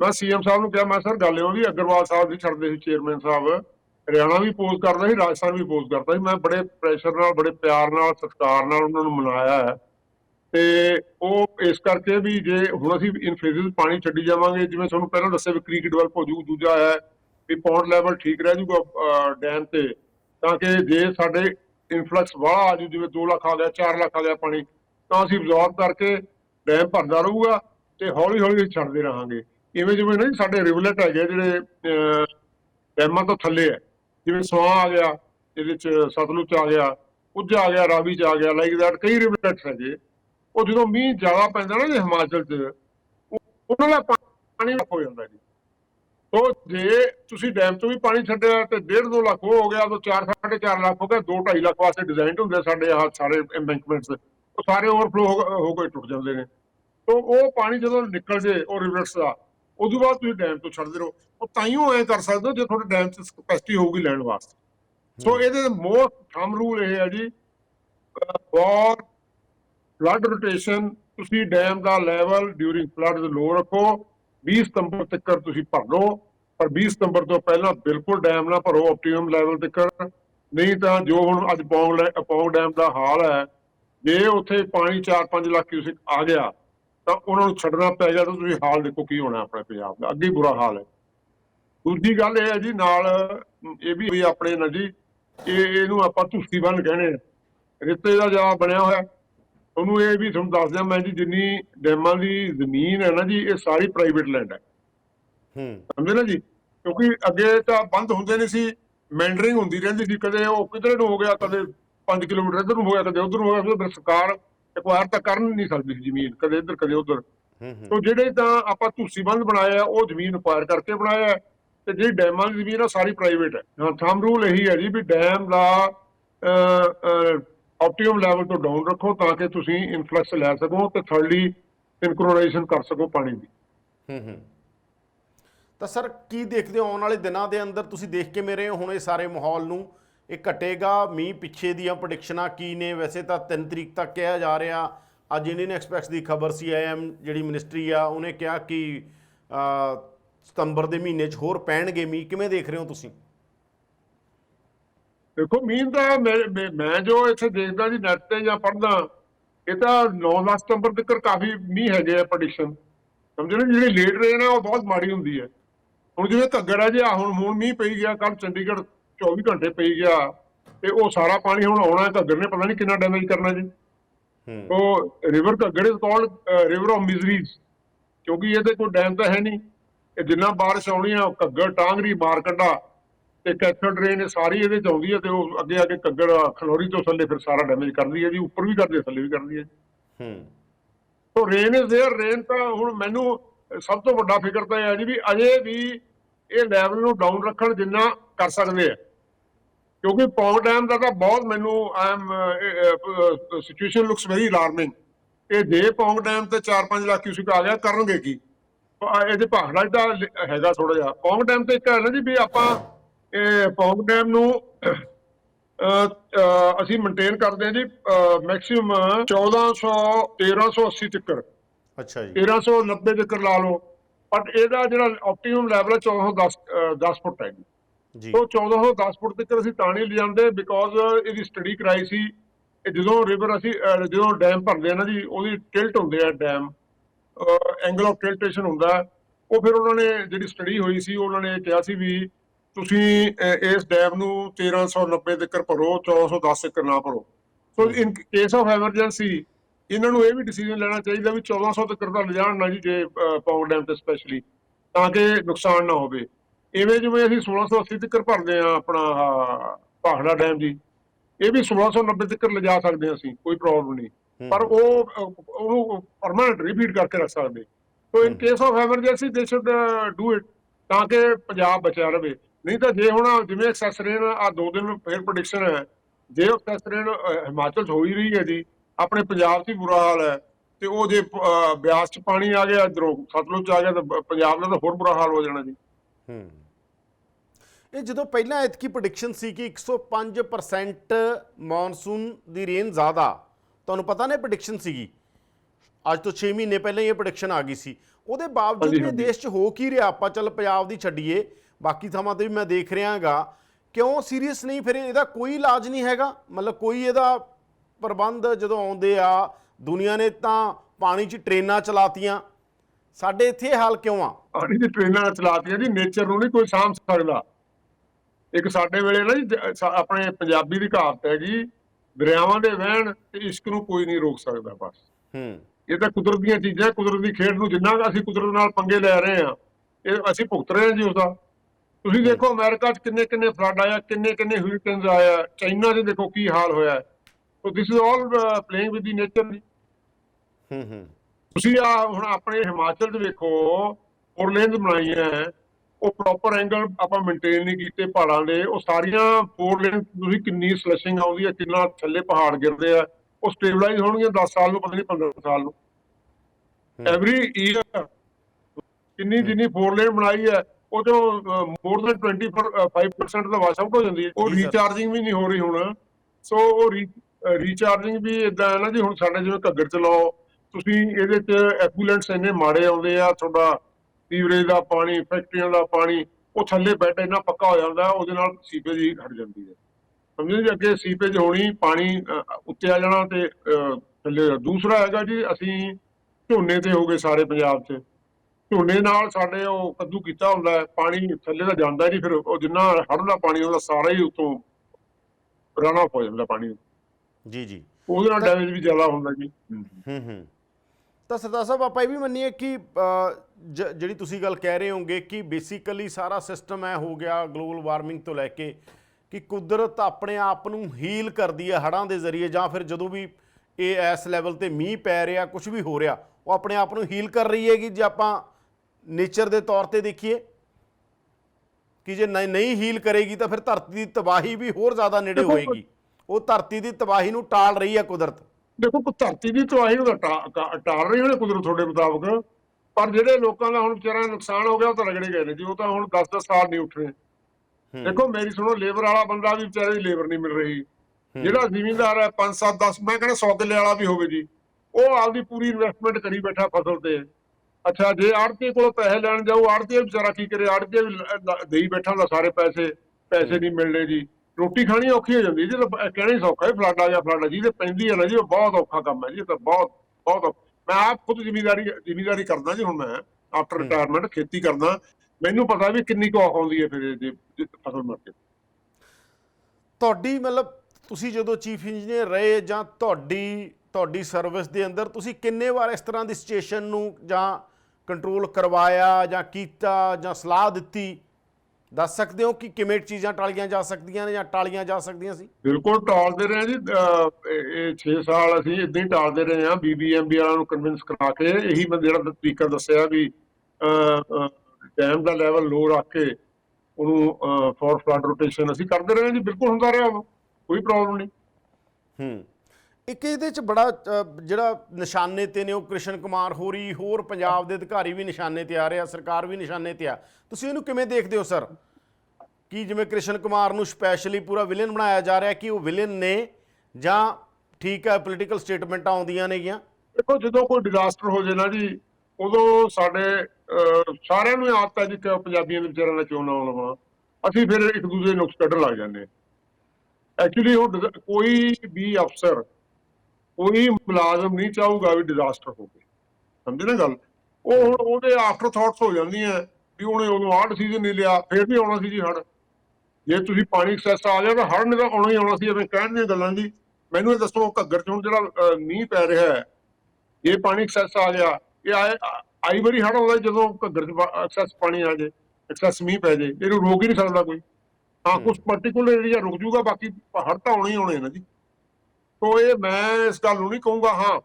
ਮੈਂ ਸੀਐਮ ਸਾਹਿਬ ਨੂੰ ਕਿਹਾ, ਮੈਂ ਸਰ, ਗੱਲ ਇਹ ਵੀ ਅਗਰਵਾਲ ਸਾਹਿਬ ਦੀ ਛੱਡਦੇ ਸੀ ਚੇਅਰਮੈਨ ਸਾਹਿਬ। ਹਰਿਆਣਾ ਵੀ ਪੋਜ਼ ਕਰਦਾ ਸੀ, ਰਾਜਸਥਾਨ ਵੀ ਪੋਜ਼ ਕਰਦਾ ਸੀ। ਮੈਂ ਬੜੇ ਪ੍ਰੈਸ਼ਰ ਨਾਲ, ਬੜੇ ਪਿਆਰ ਨਾਲ, ਸਤਿਕਾਰ ਨਾਲ ਉਹਨਾਂ ਨੂੰ ਮਨਾਇਆ ਹੈ। ਤੇ ਉਹ ਇਸ ਕਰਕੇ ਵੀ ਜੇ ਹੁਣ ਅਸੀਂ ਇਨ ਫੇਜ਼ਸ ਪਾਣੀ ਛੱਡੀ ਜਾਵਾਂਗੇ, ਜਿਵੇਂ ਤੁਹਾਨੂੰ ਪਹਿਲਾਂ ਦੱਸਿਆ ਵੀ ਕ੍ਰੀਕ ਡਿਵੈਲਪ ਹੋ ਜੂ, ਦੂਜਾ ਹੈ ਵੀ ਪੌਂਡ ਲੈਵਲ ਠੀਕ ਰਹਿ ਜੂਗਾ ਡੈਮ ਤੇ। ਤਾਂ ਕਿ ਜੇ ਸਾਡੇ ਇਨਫਲਕਸ ਵਾਲਾ ਆ ਜੂ ਜਿਵੇਂ 2 ਲੱਖ ਆ ਗਿਆ 4 ਲੱਖ ਆ ਗਿਆ ਪਾਣੀ, ਤਾਂ ਅਸੀਂ ਅਬਜ਼ੌਰਬ ਕਰਕੇ ਡੈਮ ਭਰਦਾ ਰਹੂਗਾ ਤੇ ਹੌਲੀ ਹੌਲੀ ਅਸੀਂ ਛੱਡਦੇ ਰਹਾਂਗੇ। ਇਵੇਂ ਜਿਵੇਂ ਨਹੀਂ, ਸਾਡੇ ਰਿਵਲਟ ਹੈਗੇ ਜਿਹੜੇ ਡੈਮਾਂ ਤੋਂ ਥੱਲੇ ਹੈ ਜਿਵੇਂ ਸਵਾਂ ਆ ਗਿਆ, ਇਹਦੇ ਚ ਸਤਲੁਜ ਆ ਗਿਆ, ਉੱਜ ਆ ਗਿਆ, ਰਾਵੀ ਚ ਆ ਗਿਆ ਲਾਈਕ ਦੈਟ ਕਈ ਰਿਵਲਟਸ ਹੈਗੇ। ਉਹ ਜਦੋਂ ਮੀਂਹ ਜ਼ਿਆਦਾ ਪੈਂਦਾ ਨਾ, ਜੀ ਹਿਮਾਚਲ ਚ ਉਹਨਾਂ ਦਾ ਪਾਣੀ ਹੋ ਜਾਂਦਾ ਜੀ। ਤੋ ਜੇ ਤੁਸੀਂ ਡੈਮ ਤੋਂ ਵੀ ਪਾਣੀ ਛੱਡਿਆ ਤੇ 1.5 2 ਲੱਖ ਉਹ ਹੋ ਗਿਆ ਤਾਂ 4 4.5 ਲੱਖ ਹੋ ਗਿਆ 2 2.5 ਲੱਖ ਵਾਸਤੇ ਡਿਜ਼ਾਈਨ ਹੁੰਦੇ ਸਾਡੇ ਆਹ ਸਾਰੇ ਐਮਬੈਂਕਮੈਂਟਸ ਉਹ ਸਾਰੇ ਓਵਰਫਲੋ ਹੋ ਕੇ ਟੁੱਟ ਜਾਂਦੇ ਨੇ। ਤੋ ਉਹ ਪਾਣੀ ਜਦੋਂ ਨਿਕਲ ਜੇ ਉਹ ਰਿਵਰਸ ਦਾ ਉਦੋਂ ਬਾਅਦ ਤੁਸੀਂ ਡੈਮ ਤੋਂ ਛੱਡਦੇ ਰਹੋ। ਉਹ ਤਾਈਓ ਐ ਕਰ ਸਕਦੇ ਹੋ ਜੇ ਤੁਹਾਡੇ ਡੈਮ 'ਚ ਕਪੈਸਿਟੀ ਹੋਊਗੀ ਲੈਣ ਵਾਸਤੇ। ਸੋ ਇਹਦੇ ਮੋਸਟ ਥੰਬ ਰੂਲ ਇਹ ਹੈ ਜੀ ਫॉर ਫਲੱਡ ਰੋਟੇਸ਼ਨ ਤੁਸੀਂ ਡੈਮ ਦਾ ਲੈਵਲ ਡਿਊਰਿੰਗ ਫਲੱਡ ਲੋ ਰੱਖੋ। 20 ਸਤੰਬਰ ਤੱਕ ਤੁਸੀਂ ਭਰ ਲਓ, ਪਰ 20 ਸਤੰਬਰ ਤੋਂ ਪਹਿਲਾਂ ਬਿਲਕੁਲ ਡੈਮ ਨਾ ਭਰੋ ਆਪਟੀਮਮ ਲੈਵਲ ਤੱਕ ਨਹੀਂ ਤਾਂ ਜੋ ਹੁਣ ਅੱਜ ਪੌਂਗ ਪੌਂਗ ਡੈਮ ਦਾ ਹਾਲ ਹੈ, ਜੇ ਉੱਥੇ ਪਾਣੀ 4-5 ਲੱਖ ਕਿਊਸਿਕ ਆ ਗਿਆ, ਤਾਂ ਉਹਨਾਂ ਨੂੰ ਛੱਡਣਾ ਪੈ ਗਿਆ ਤਾਂ ਤੁਸੀਂ ਹਾਲ ਦੇਖੋ ਕੀ ਹੋਣਾ ਆਪਣੇ ਪੰਜਾਬ ਦਾ। ਅੱਗੇ ਬੁਰਾ ਹਾਲ ਹੈ। ਦੂਜੀ ਗੱਲ ਇਹ ਹੈ ਜੀ, ਨਾਲ, ਇਹ ਵੀ ਆਪਣੇ ਨਾ ਜੀ ਇਹ, ਇਹਨੂੰ ਆਪਾਂ ਧੁਸਤੀ ਬੰਨ ਕਹਿੰਦੇ ਆ ਰੇਤੇ ਦਾ ਜ਼ਿਆਦਾ ਬਣਿਆ ਹੋਇਆ। ਤੁਹਾਨੂੰ ਇਹ ਵੀ ਤੁਹਾਨੂੰ ਦੱਸ ਦਿਆਂ ਮੈਂ ਜੀ ਜਿੰਨੀ ਡੈਮਾਂ ਦੀ ਜ਼ਮੀਨ ਹੈ ਨਾ ਜੀ ਇਹ ਸਾਰੀ ਪ੍ਰਾਈਵੇਟ ਲੈਂਡ ਹੈ। ਹੂੰ। ਸਮਝੇ ਨਾ ਜੀ? ਕਿਉਂਕਿ ਅੱਗੇ ਤਾਂ ਬੰਦ ਹੁੰਦੇ ਨਹੀਂ ਸੀ ਮੈਂਡਰਿੰਗ ਹੁੰਦੀ ਰਹਿੰਦੀ ਸੀ ਕਦੇ ਉਹ ਕਿਧਰੇ ਨੂੰ ਹੋ ਗਿਆ ਕਦੇ 5 ਕਿਲੋਮੀਟਰ ਇੱਧਰ ਨੂੰ ਹੋ ਗਿਆ ਕਦੇ ਉੱਧਰ ਨੂੰ ਹੋ ਗਿਆ ਫਿਰ ਸਰਕਾਰ ਐਕਵਾਇਰ ਤਾਂ ਕਰ ਨਹੀਂ ਸਕਦੀ ਜ਼ਮੀਨ ਕਦੇ ਇੱਧਰ ਕਦੇ ਉੱਧਰ। ਹੂੰ ਹੂੰ। ਤੋਂ ਜਿਹੜੇ ਤਾਂ ਆਪਾਂ ਧੂਸੀ ਬੰਦ ਬਣਾਇਆ ਉਹ ਜ਼ਮੀਨ ਅਕਵਾਇਰ ਕਰਕੇ ਬਣਾਇਆ ਤੇ ਜਿਹੜੀ ਡੈਮਾਂ ਦੀ ਜ਼ਮੀਨ ਆ ਸਾਰੀ ਪ੍ਰਾਈਵੇਟ ਹੈ। ਹਾਂ ਥੰਬ ਰੂਲ ਇਹੀ ਹੈ ਜੀ ਵੀ ਡੈਮ ਦਾ ਆਪਟੀਮਮ ਲੈਵਲ ਤੋਂ ਡਾਊਨ ਰੱਖੋ ਤਾਂ ਕਿ ਤੁਸੀਂ ਇਨਫਲਕਸ ਲੈ ਸਕੋ ਤੇ ਥਰਡਲੀ ਸਿੰਕਰੋਨਾਈਜੇਸ਼ਨ ਕਰ ਸਕੋ ਪਾਣੀ ਦੀ। ਹੂੰ ਹੂੰ। ਤਾਂ ਸਰ, ਕੀ ਦੇਖਦੇ ਹੋ ਆਉਣ ਵਾਲੇ ਦਿਨਾਂ ਦੇ ਅੰਦਰ? ਤੁਸੀਂ ਦੇਖ ਕੇ ਮੇਰੇ ਹੁਣ ਇਹ ਸਾਰੇ ਮਾਹੌਲ ਨੂੰ। ਇਹ ਘਟੇਗਾ, ਮੀਂਹ ਪਿੱਛੇ ਦੀਆਂ ਪ੍ਰੈਡਿਕਸ਼ਨਾਂ ਕੀ ਨੇ। ਵੈਸੇ ਤਾਂ 3 ਤਰੀਕ ਤੱਕ ਕਿਹਾ ਜਾ ਰਿਹਾ। ਅੱਜ ਇੰਡੀਅਨ ਐਕਸਪ੍ਰੈਸ ਦੀ ਖਬਰ ਸੀ ਆਈਐਮ ਜਿਹੜੀ ਮਿਨਿਸਟਰੀ ਆ, ਉਹਨੇ ਕਿਹਾ ਕਿ ਸਤੰਬਰ ਦੇ ਮਹੀਨੇ 'ਚ ਹੋਰ ਪੈਣਗੇ ਮੀਂਹ। ਕਿਵੇਂ ਦੇਖ ਰਹੇ ਹੋ ਤੁਸੀਂ? ਦੇਖੋ ਮੀਂਹ ਦਾ ਮੈਂ ਜੋ ਇੱਥੇ ਦੇਖਦਾ ਜੀ ਨੈਟ ਤੇ ਜਾਂ ਪੜ੍ਹਦਾ ਇਹ ਤਾਂ 9 ਸਤੰਬਰ ਤੱਕ ਕਾਫੀ ਮੀਂਹ ਹੈਗੇ ਆ ਪ੍ਰੈਡਿਕਸ਼ਨ ਸਮਝੋ ਨਾ ਜਿਹੜੀ ਲੇਟ ਰੇਨ ਆ ਉਹ ਬਹੁਤ ਮਾੜੀ ਹੁੰਦੀ ਹੈ। ਹੁਣ ਜਿਵੇਂ ਘੱਗਰ ਹੈ ਜੀ ਆ ਹੁਣ ਹੁਣ ਮੀਂਹ ਪਈ ਗਿਆ ਕੱਲ ਚੰਡੀਗੜ੍ਹ 24 ਘੰਟੇ ਪਈ ਗਿਆ ਤੇ ਉਹ ਸਾਰਾ ਪਾਣੀ ਹੁਣ ਆਉਣਾ ਹੈ ਘੱਗਰ ਨੇ ਪਤਾ ਨਹੀਂ ਕਿੰਨਾ ਡੈਮੇਜ ਕਰਨਾ ਜੀ। ਉਹ river Ghaggar is called river of miseries ਕਿਉਂਕਿ ਇਹਦੇ ਕੋਈ ਡੈਮ ਤਾਂ ਹੈ ਨਹੀਂ। ਇਹ ਜਿੰਨਾ ਬਾਰਿਸ਼ ਆਉਣੀ ਆ ਘੱਗਰ ਟਾਂਗਰੀ ਮਾਰਕੰਡਾ ਤੇ ਕੈਥਲ ਡਰੇਨ ਇਹ ਸਾਰੀ ਇਹਦੇ ਚ ਆਉਂਦੀ ਹੈ ਤੇ ਉਹ ਅੱਗੇ ਆ ਕੇ ਘੱਗਰ ਖਲੋਰੀ ਤੋਂ ਥੱਲੇ ਫਿਰ ਸਾਰਾ ਡੈਮੇਜ ਕਰਦੀ ਹੈ ਜੀ ਉੱਪਰ ਵੀ ਕਰਦੀ ਹੈ ਥੱਲੇ ਵੀ ਕਰਦੀ ਹੈ ਜੀ ਹੂੰ so rain is there rain ਤਾਂ ਹੁਣ ਮੈਨੂੰ ਸਭ ਤੋਂ ਵੱਡਾ ਫਿਕਰ ਤਾਂ ਇਹ ਹੈ ਜੀ ਵੀ ਅਜੇ ਵੀ ਇਹ ਲੈਵਲ ਨੂੰ ਡਾਊਨ ਰੱਖਣ ਜਿੰਨਾ ਕਰ ਸਕਦੇ ਆ ਕਿਉਂਕਿ ਪੌਂਗ ਡੈਮ ਦਾ ਤਾਂ ਬਹੁਤ ਮੈਨੂੰ ਆਮ ਸਿਚੁਏਸ਼ਨ ਲੁਕਸ ਵੈਰੀ ਅਲਾਰਮਿੰਗ ਇਹ ਜੇ ਪੌਂਗ ਡੈਮ ਤੇ 4-5 ਲੱਖ ਕਿਊਸਿਕ ਆ ਗਿਆ ਕਰਨਗੇ ਕੀ ਪ- ਇਹਦੇ ਭਾਖੜਾ ਦਾ ਹੈਗਾ ਥੋੜਾ ਜਿਹਾ ਪੌਂਗ ਡੈਮ ਤੇ ਇੱਕ ਹੈ ਨਾ ਜੀ ਵੀ ਆਪਾਂ ਇਹ ਪੌਂਗ ਡੈਮ ਨੂੰ ਅਸੀਂ ਮੇਨਟੇਨ ਕਰਦੇ ਹਾਂ ਜੀ ਮੈਕਸਿਮਮ 1400 1380 ਤੱਕ ਅੱਛਾ ਜੀ। 1390 ਤੱਕ ਲਾ ਲਓ। ਬਟ ਇਹਦਾ ਜਿਹੜਾ ਆਪਟੀਮਮ ਲੈਵਲ ਹੈ 1410 ਅਹ, 10 ਫੁੱਟ ਹੈ ਜੀ। ਉਹ 1410 ਫੁੱਟ ਤੱਕ ਅਸੀਂ ਤਾਂ ਨਹੀਂ ਲਿਜਾਂਦੇ ਬਿਕੋਜ਼ ਇਹਦੀ ਸਟੱਡੀ ਕਰਾਈ ਸੀ। ਜਦੋਂ ਰਿਵਰ ਅਸੀਂ ਜਦੋਂ ਡੈਮ ਭਰਦੇ ਆ ਨਾ ਜੀ ਉਹਦੀ ਟਿਲਟ ਹੁੰਦੇ ਆ ਡੈਮ ਐਂਗਲ ਆਫ ਟਿਲਟੇਸ਼ਨ ਹੁੰਦਾ। ਉਹ ਫਿਰ ਉਹਨਾਂ ਨੇ ਜਿਹੜੀ ਸਟੱਡੀ ਹੋਈ ਸੀ ਉਹਨਾਂ ਨੇ ਕਿਹਾ ਸੀ ਵੀ ਤੁਸੀਂ ਇਸ ਡੈਮ ਨੂੰ 1390 ਤੱਕ ਭਰੋ 1410 ਤੱਕ ਨਾ ਭਰੋ। So in case of emergency ਇਹਨਾਂ ਨੂੰ ਇਹ ਵੀ ਡਿਸੀਜਨ ਲੈਣਾ ਚਾਹੀਦਾ ਵੀ 1400 ਤੱਕ ਦਾ ਲਿਜਾਣ ਨਾ ਜੀ ਜੇ ਪਾਵਰ ਡੈਮ ਤੇ ਸਪੈਸ਼ਲੀ ਤਾਂ ਕਿ ਨੁਕਸਾਨ ਨਾ ਹੋਵੇ। ਇਵੇਂ ਜਿਵੇਂ ਅਸੀਂ 1680 ਤੱਕ ਭਰਦੇ ਆ ਆਪਣਾ ਭਾਖੜਾ ਡੈਮ ਜੀ ਇਹ ਵੀ 1690 ਤੱਕ ਲਿਜਾ ਸਕਦੇ ਹਾਂ ਅਸੀਂ ਕੋਈ ਪ੍ਰੋਬਲਮ ਨਹੀਂ। ਪਰ ਉਹ ਉਹਨੂੰ ਪਰਮਾਨੈਂਟ ਰਿਪੀਟ ਕਰਕੇ ਰੱਖ ਸਕਦੇ। So in. Case of emergency they should do it ਤਾਂ ਕਿ ਪੰਜਾਬ ਬਚਿਆ ਰਵੇ ਨਹੀਂ ਤਾਂ ਜੇ ਹੁਣ ਜਿਵੇਂ ਐਕਸੈਸ ਰੇਨ ਆ ਦੋ ਦਿਨ ਫੇਰ ਪ੍ਰੈਡਿਕਸ਼ਨ ਹੈ ਜੇ ਐਕਸੈਸ ਰੇਨ ਹਿਮਾਚਲ 'ਚ ਹੋ ਹੀ ਰਹੀ ਹੈ ਜੀ ਆਪਣੇ ਪੰਜਾਬ 'ਚ ਬੁਰਾ ਹਾਲ ਹੈ ਤੇ ਉਹ ਜੇ ਬਿਆਸ 'ਚ ਪਾਣੀ ਆ ਗਿਆ ਇਧਰੋਂ ਸਤਲੁਜ 'ਚ ਆ ਗਿਆ ਤਾਂ ਪੰਜਾਬ ਦਾ ਤਾਂ ਹੋਰ ਬੁਰਾ ਹਾਲ ਹੋ ਜਾਣਾ ਜੀ। ਹੂੰ। ਇਹ ਜਦੋਂ ਪਹਿਲਾਂ ਇਤਕੀ ਪ੍ਰੈਡਿਕਸ਼ਨ ਸੀ ਕਿ 105% ਮੌਨਸੂਨ ਦੀ ਰੇਨ ਜ਼ਿਆਦਾ ਤੁਹਾਨੂੰ ਪਤਾ ਨੇ ਪ੍ਰੈਡਿਕਸ਼ਨ ਸੀਗੀ? ਅੱਜ ਤੋਂ 6 ਮਹੀਨੇ ਪਹਿਲਾਂ ਇਹ ਪ੍ਰੈਡਿਕਸ਼ਨ ਆ ਗਈ ਸੀ। ਉਹਦੇ ਬਾਵਜੂਦ ਵੀ। ਦੇਸ਼ 'ਚ ਹੋ ਕੀ ਰਿਹਾ? ਆਪਾਂ ਚੱਲ ਪੰਜਾਬ ਦੀ ਛੱਡੀਏ। ਬਾਕੀ ਥਾਵਾਂ ਤੇ ਵੀ ਮੈਂ ਦੇਖ ਰਿਹਾਗਾ। ਕਿਉਂ ਸੀਰੀਅਸ ਨਹੀਂ? ਫਿਰ ਇਹਦਾ ਕੋਈ ਇਲਾਜ ਨਹੀਂ ਹੈਗਾ। ਮਤਲਬ ਕੋਈ ਇਹਦਾ ਪ੍ਰਬੰਧ ਜਦੋਂ ਆਉਂਦੇ ਆ ਦੁਨੀਆ ਨੇ ਤਾਂ ਪਾਣੀ 'ਚ ਟ੍ਰੇਨਾਂ ਚਲਾਤੀਆਂ। ਸਾਡੇ ਇੱਥੇ ਹਾਲ ਕਿਉਂ ਆ? ਪਾਣੀ ਦੀ ਟ੍ਰੇਨਾਂ ਚਲਾਤੀਆਂ ਜੀ ਨੇਚਰ ਨੂੰ ਨਹੀਂ ਕੋਈ ਸਾਂਭ ਸਕਦਾ। ਇੱਕ ਸਾਡੇ ਵੇਲੇ ਨਾ ਆਪਣੇ ਪੰਜਾਬੀ ਦੀ ਕਹਾਵਤ ਹੈ ਜੀ ਦਰਿਆਵਾਂ ਦੇ ਵਹਿਣ ਤੇ ਇਸ਼ਕ ਨੂੰ ਕੋਈ ਨਹੀਂ ਰੋਕ ਸਕਦਾ ਬਸ। ਹੂੰ। ਇਹ ਤਾਂ ਕੁਦਰਤ ਦੀਆਂ ਚੀਜ਼ਾਂ ਕੁਦਰਤ ਦੀ ਖੇਡ ਨੂੰ ਜਿੰਨਾ ਅਸੀਂ ਕੁਦਰਤ ਨਾਲ ਪੰਗੇ ਲੈ ਰਹੇ ਆ ਇਹ ਅਸੀਂ ਭੁਗਤ ਰਹੇ ਹਾਂ ਜੀ ਉਸਦਾ ਤੁਸੀਂ ਦੇਖੋ ਅਮਰੀਕਾ 'ਚ ਕਿੰਨੇ ਕਿੰਨੇ ਫਲੱਡ ਆਇਆ ਕਿੰਨੇ ਕਿੰਨੇ ਹੂਰੀਕਨਸ ਆਇਆ ਚਾਈਨਾ 'ਚ ਦੇਖੋ ਕੀ ਹਾਲ ਹੋਇਆ। So this is all playing with the. Nature hmm hmm. ਤੁਸੀਂ ਆ ਹੁਣ ਆਪਣੇ ਹਿਮਾਚਲ 'ਚ ਵੇਖੋ ਫੋਰ ਲੇਨਸ ਬਣਾਈਆਂ ਉਹ ਪ੍ਰੋਪਰ ਐਂਗਲ ਆਪਾਂ ਮੇਨਟੇਨ ਨਹੀਂ ਕੀਤੇ ਪਹਾੜਾਂ ਦੇ। ਉਹ ਸਾਰੀਆਂ ਫੋਰ ਲੇਨ ਤੁਸੀਂ ਕਿੰਨੀ ਸਲੈਸ਼ਿੰਗ ਆਉਂਦੀ ਹੈ ਕਿੰਨਾ ਥੱਲੇ ਪਹਾੜ ਗਿਰਦੇ ਆ। ਉਹ ਸਟੇਬਲਾਈਜ਼ ਹੋਣਗੀਆਂ 10 ਸਾਲ ਨੂੰ ਪਤਾ ਨਹੀਂ 15 ਸਾਲ ਨੂੰ। ਐਵਰੀ ਈਅਰ ਕਿੰਨੀ ਜਿੰਨੀ ਫੋਰ ਲੇਨ ਬਣਾਈ ਹੈ ਉਹ ਤੋਂ ਮੋਰ ਦੈਨ 25% ਦਾ ਵਾਸ਼ ਆਊਟ ਹੋ ਜਾਂਦੀ ਹੈ। ਉਹ ਜੀ। ਰੀਚਾਰਜਿੰਗ ਵੀ ਨਹੀਂ ਹੋ ਰਹੀ ਹੁਣ। ਸੋ ਉਹ ਰੀਚਾਰਜਿੰਗ ਵੀ ਇਦਾਂ ਹੈ ਨਾ ਜੀ ਹੁਣ ਸਾਡੇ ਜਿਵੇਂ ਘੱਗਰ ਚਲਾਓ ਤੁਸੀਂ ਇਹਦੇ ਚ ਐਫੂਲੈਂਟਸ ਇੰਨੇ ਮਾੜੇ ਆਉਂਦੇ ਆ ਤੁਹਾਡਾ ਸੀਵਰੇਜ ਦਾ ਪਾਣੀ ਫੈਕਟਰੀਆਂ ਦਾ ਪਾਣੀ ਉਹ ਥੱਲੇ ਬੈੱਡ ਇੰਨਾ ਪੱਕਾ ਹੋ ਜਾਂਦਾ ਉਹਦੇ ਨਾਲ ਸੀਪੇਜ ਹੀ ਹਟ ਜਾਂਦੀ ਹੈ। ਸਮਝੋ ਜੀ ਅੱਗੇ ਸੀਪੇਜ ਹੋਣੀ ਪਾਣੀ ਉੱਤੇ ਆ ਜਾਣਾ ਤੇ ਥੱਲੇ ਦੂਸਰਾ ਹੈਗਾ ਜੀ ਅਸੀਂ ਝੋਨੇ ਤੇ ਹੋ ਗਏ ਸਾਰੇ ਪੰਜਾਬ 'ਚ। ਝੋਨੇ ਨਾਲ ਸਾਡੇ ਉਹ ਕੱਦੂ ਕੀਤਾ ਹੁੰਦਾ ਹੈ ਪਾਣੀ ਥੱਲੇ ਤਾਂ ਜਾਂਦਾ ਹੀ ਨਹੀਂ ਫਿਰ ਉਹ ਜਿੰਨਾ ਹੜ੍ਹ ਦਾ ਪਾਣੀ ਉਹਦਾ ਸਾਰਾ ਹੀ ਉਤੋਂ ਆਫ ਹੋ ਜਾਂਦਾ ਪਾਣੀ। ਜੀ ਜੀ। ਉਹਦੇ ਨਾਲ ਡੈਮੇਜ ਵੀ ਜ਼ਿਆਦਾ ਹੁੰਦਾ ਜੀ। ਹੂੰ ਹੂੰ। ਤਾਂ ਸਰਦਾਰ ਸਾਹਿਬ ਆਪਾਂ ਇਹ ਵੀ ਮੰਨੀਏ ਕਿ ਜਿਹੜੀ ਤੁਸੀਂ ਗੱਲ ਕਹਿ ਰਹੇ ਹੋਗੇ ਕਿ ਬੇਸਿਕਲੀ ਸਾਰਾ ਸਿਸਟਮ ਐ ਹੋ ਗਿਆ ਗਲੋਬਲ ਵਾਰਮਿੰਗ ਤੋਂ ਲੈ ਕੇ ਕਿ ਕੁਦਰਤ ਆਪਣੇ ਆਪ ਨੂੰ ਹੀਲ ਕਰਦੀ ਹੈ ਹੜਾਂ ਦੇ ਜ਼ਰੀਏ ਜਾਂ ਫਿਰ ਜਦੋਂ ਵੀ ਇਹ ਇਸ ਲੈਵਲ ਤੇ ਮੀਂਹ ਪੈ ਰਿਹਾ ਕੁਝ ਵੀ ਹੋ ਰਿਹਾ ਉਹ ਆਪਣੇ ਆਪ ਨੂੰ ਹੀਲ ਕਰ ਰਹੀ ਹੈਗੀ ਜੇ ਆਪਾਂ ਨੇਚਰ ਦੇ ਤੌਰ ਤੇ ਦੇਖੀਏ ਕਿ ਜੇ ਨਹੀਂ ਹੀਲ ਕਰੇਗੀ ਤਾਂ ਫਿਰ ਧਰਤੀ ਦੀ ਤਬਾਹੀ ਵੀ ਹੋਰ ਜ਼ਿਆਦਾ ਨੇੜੇ ਹੋਏਗੀ। ਉਹ ਧਰਤੀ ਦੀ ਤਬਾਹੀ ਨੂੰ ਟਾਲ ਰਹੀ ਹੈ ਕੁਦਰਤ। ਦੇਖੋ ਕੋ ਧਰਤੀ ਦੀ ਤਬਾਹੀ ਨੂੰ ਟਾਲ ਰਹੀ ਹੋਣੇ ਕੁਦਰਤ ਤੁਹਾਡੇ ਮੁਤਾਬਕ। ਪਰ ਜਿਹੜੇ ਲੋਕਾਂ ਦਾ ਹੁਣ ਵਿਚਾਰਾ ਨੁਕਸਾਨ ਹੋ ਗਿਆ ਉਹ ਤਾਂ ਰਗੜੇ ਗਏ ਨੇ ਜੀ ਉਹ ਤਾਂ ਹੁਣ 10-10 ਸਾਲ ਨਹੀਂ ਉੱਠ। ਰਹੇ ਹੂੰ। ਦੇਖੋ ਮੇਰੀ ਸੁਣੋ ਲੇਬਰ ਵਾਲਾ ਬੰਦਾ ਵੀ ਵਿਚਾਰੇ ਦੀ ਲੇਬਰ ਨਹੀਂ ਮਿਲ ਰਹੀ। ਜਿਹੜਾ ਜ਼ਿਮੀਂਦਾਰ ਹੈ 5-7 10 ਮੈਂ ਕਹਿੰਦਾ 100 ਕਿੱਲੇ ਵਾਲਾ ਵੀ ਹੋਵੇ ਜੀ। ਉਹ ਆਪਦੀ ਪੂਰੀ ਇਨਵੈਸਟਮੈਂਟ ਕਰੀ ਬੈਠਾ ਫਸਲ ਤੇ। ਅੱਛਾ ਜੇ ਆੜਤੀ ਕੋਲੋਂ ਪੈਸੇ ਲੈਣ ਜਾਊ ਆੜਤੀ ਵਿਚਾਰਾ ਕੀ ਕਰੇ? ਆੜਤੀ ਦੇਈ ਬੈਠਾ ਹੁੰਦਾ ਸਾਰੇ ਪੈਸੇ ਪੈਸੇ ਨਹੀਂ ਮਿਲਣੇ ਜੀ। ਰੋਟੀ ਖਾਣੀ ਔਖੀ ਹੋ ਜਾਂਦੀ ਜੀ ਕਹਿਣਾ ਹੀ ਸੌਖਾ ਹੈ ਫਲਾਡਾ ਜਾਂ ਫਲਾਡਾ ਜੀ ਤੇ ਪੈਂਦੀ ਹੈ ਨਾ ਜੀ ਉਹ ਬਹੁਤ ਔਖਾ ਕੰਮ ਹੈ ਜੀ ਤਾਂ ਬਹੁਤ ਬਹੁਤ। ਮੈਂ ਆਪ ਖੁਦ ਜ਼ਿਮੀਦਾਰੀ ਜ਼ਿਮੀਦਾਰੀ ਕਰਦਾ ਜੀ ਹੁਣ ਮੈਂ ਆਫਟਰ ਰਿਟਾਇਰਮੈਂਟ ਖੇਤੀ ਕਰਦਾ ਮੈਨੂੰ ਪਤਾ ਵੀ ਕਿੰਨੀ ਕੁ ਔਖ ਆਉਂਦੀ ਹੈ ਫਿਰ ਜੇ ਫਸਲ ਮਰ ਕੇ ਤੁਹਾਡੀ ਮਤਲਬ ਤੁਸੀਂ ਜਦੋਂ ਚੀਫ ਇੰਜੀਨੀਅਰ ਰਹੇ ਜਾਂ ਤੁਹਾਡੀ ਤੁਹਾਡੀ ਸਰਵਿਸ ਦੇ ਅੰਦਰ ਤੁਸੀਂ ਕਿੰਨੇ ਵਾਰ ਇਸ ਤਰ੍ਹਾਂ ਦੀ ਸਿਚੁਏਸ਼ਨ ਨੂੰ ਜਾਂ ਕੰਟਰੋਲ ਕਰਵਾਇਆ ਜਾਂ ਕੀਤਾ ਜਾਂ ਸਲਾਹ ਦਿੱਤੀ ਦੱਸ ਸਕਦੇ ਹੋ ਕਿ ਕਿਵੇਂ ਚੀਜ਼ਾਂ ਟਾਲੀਆਂ ਜਾ ਸਕਦੀਆਂ ਨੇ ਜਾਂ ਟਾਲੀਆਂ ਜਾ ਸਕਦੀਆਂ ਸੀ? ਬਿਲਕੁਲ ਟਾਲਦੇ ਰਹੇ ਜੀ ਇਹ 6 ਸਾਲ ਅਸੀਂ ਇਦਾਂ ਹੀ ਟਾਲਦੇ ਰਹੇ ਹਾਂ ਬੀਬੀਐਮਬੀ ਵਾਲਿਆਂ ਨੂੰ ਕਨਵਿੰਸ ਕਰਾ ਕੇ ਇਹੀ ਮੈਂ ਜਿਹੜਾ ਤਰੀਕਾ ਦੱਸਿਆ ਵੀ ਡੈਮ ਦਾ ਲੈਵਲ ਲੋ ਰੱਖ ਕੇ ਉਹਨੂੰ ਫੋਰ ਫਲੱਡ ਰੋਟੇਸ਼ਨ ਅਸੀਂ ਕਰਦੇ ਰਹੇ ਜੀ ਬਿਲਕੁਲ ਹੁੰਦਾ ਰਿਹਾ ਕੋਈ ਪ੍ਰੋਬਲਮ ਨਹੀਂ। ਹੂੰ। ਇੱਕ ਇਹਦੇ ਚ ਬੜਾ ਜਿਹੜਾ ਨਿਸ਼ਾਨੇ ਤੇ ਨੇ ਉਹ ਕ੍ਰਿਸ਼ਨ ਕੁਮਾਰ ਹੋਰੀ, ਹੋਰ ਪੰਜਾਬ ਦੇ ਅਧਿਕਾਰੀ ਵੀ ਨਿਸ਼ਾਨੇ ਤੇ ਆ ਰਹੇ ਆ, ਸਰਕਾਰ ਵੀ ਨਿਸ਼ਾਨੇ ਤੇ ਆ। ਤੁਸੀਂ ਇਹਨੂੰ ਕਿਵੇਂ ਦੇਖਦੇ ਹੋ, ਸਰ? ਕਿ ਜਿਵੇਂ ਕ੍ਰਿਸ਼ਨ ਕੁਮਾਰ ਨੂੰ ਸਪੈਸ਼ਲੀ ਪੂਰਾ ਵਿਲਨ ਬਣਾਇਆ ਜਾ ਰਿਹਾ, ਕਿ ਉਹ ਵਿਲਨ ਨੇ ਜਾਂ ਠੀਕ ਹੈ ਪੋਲੀਟੀਕਲ ਸਟੇਟਮੈਂਟਾਂ ਆਉਂਦੀਆਂ ਨੇ ਨੇਗੀਆਂ? ਦੇਖੋ, ਜਦੋਂ ਕੋਈ ਡਿਜ਼ਾਸਟਰ ਹੋ ਜੇ ਨਾ ਜੀ, ਉਦੋਂ ਸਾਡੇ ਸਾਰਿਆਂ ਨੂੰ ਇਹ ਆਦਤ ਹੈ ਜੀ ਕਿ ਪੰਜਾਬੀਆਂ ਦੇ ਵਿਚਾਰਾਂ ਦਾ ਕਿਉਂ ਨਾ ਲਵਾਂ ਅਸੀਂ ਫਿਰ ਇੱਕ ਦੂਜੇ ਨੂੰ ਨੁਕਸ ਕੱਢਣ ਲੱਗ ਜਾਂਦੇ ਐਕਚੁਅਲੀ ਉਹ ਕੋਈ ਵੀ ਅਫਸਰ ਕੋਈ ਮੁਲਾਜ਼ਮ ਨਹੀਂ ਚਾਹੂਗਾ ਵੀ ਡਿਜ਼ਾਸਟਰ ਹੋਵੇ। ਸਮਝੇ ਨਾ ਗੱਲ? ਉਹ ਹੁਣ ਉਹਦੇ ਆਫਟਰ ਥਾਟਸ ਹੋ ਜਾਂਦੀਆਂ ਵੀ ਉਹਨੇ ਉਦੋਂ ਆਹ ਡਿਸੀਜਨ ਨਹੀਂ ਲਿਆ ਫਿਰ ਵੀ ਆਉਣਾ ਸੀ ਜੀ ਹੜ ਜੇ ਤੁਸੀਂ ਪਾਣੀ ਐਕਸੈਸ ਆ ਗਿਆ ਤਾਂ ਹੜ ਨੇ ਤਾਂ ਆਉਣਾ ਹੀ ਆਉਣਾ ਸੀ ਐਵੇਂ ਕਹਿਣ ਦੀਆਂ ਗੱਲਾਂ ਦੀ ਮੈਨੂੰ ਇਹ ਦੱਸੋ ਘੱਗਰ ਚ ਜਿਹੜਾ ਮੀਂਹ ਪੈ ਰਿਹਾ ਹੈ ਇਹ ਪਾਣੀ ਐਕਸੈਸ ਆ ਗਿਆ ਇਹ ਆਏ ਆਈ ਵਾਰੀ ਹੜ ਆਉਂਦਾ ਜਦੋਂ ਘੱਗਰ ਚ ਐਕਸੈਸ ਪਾਣੀ ਆ ਜੇ ਐਕਸੈਸ ਮੀਂਹ ਪੈ ਜੇ ਇਹਨੂੰ ਰੋਕ ਹੀ ਨਹੀਂ ਸਕਦਾ ਕੋਈ। ਹਾਂ। ਕੁਝ ਪਾਰਟਿਕੂਲਰ ਏਰੀਆ ਰੁਕ ਜੂਗਾ ਬਾਕੀ ਹੜ ਤਾਂ ਆਉਣੇ ਹੀ ਆਉਣੇ ਨੇ ਜੀ। ਤੋ ਇਹ ਮੈਂ ਇਸ ਗੱਲ ਨੂੰ ਨਹੀਂ ਕਹੂੰਗਾ, ਹਾਂ,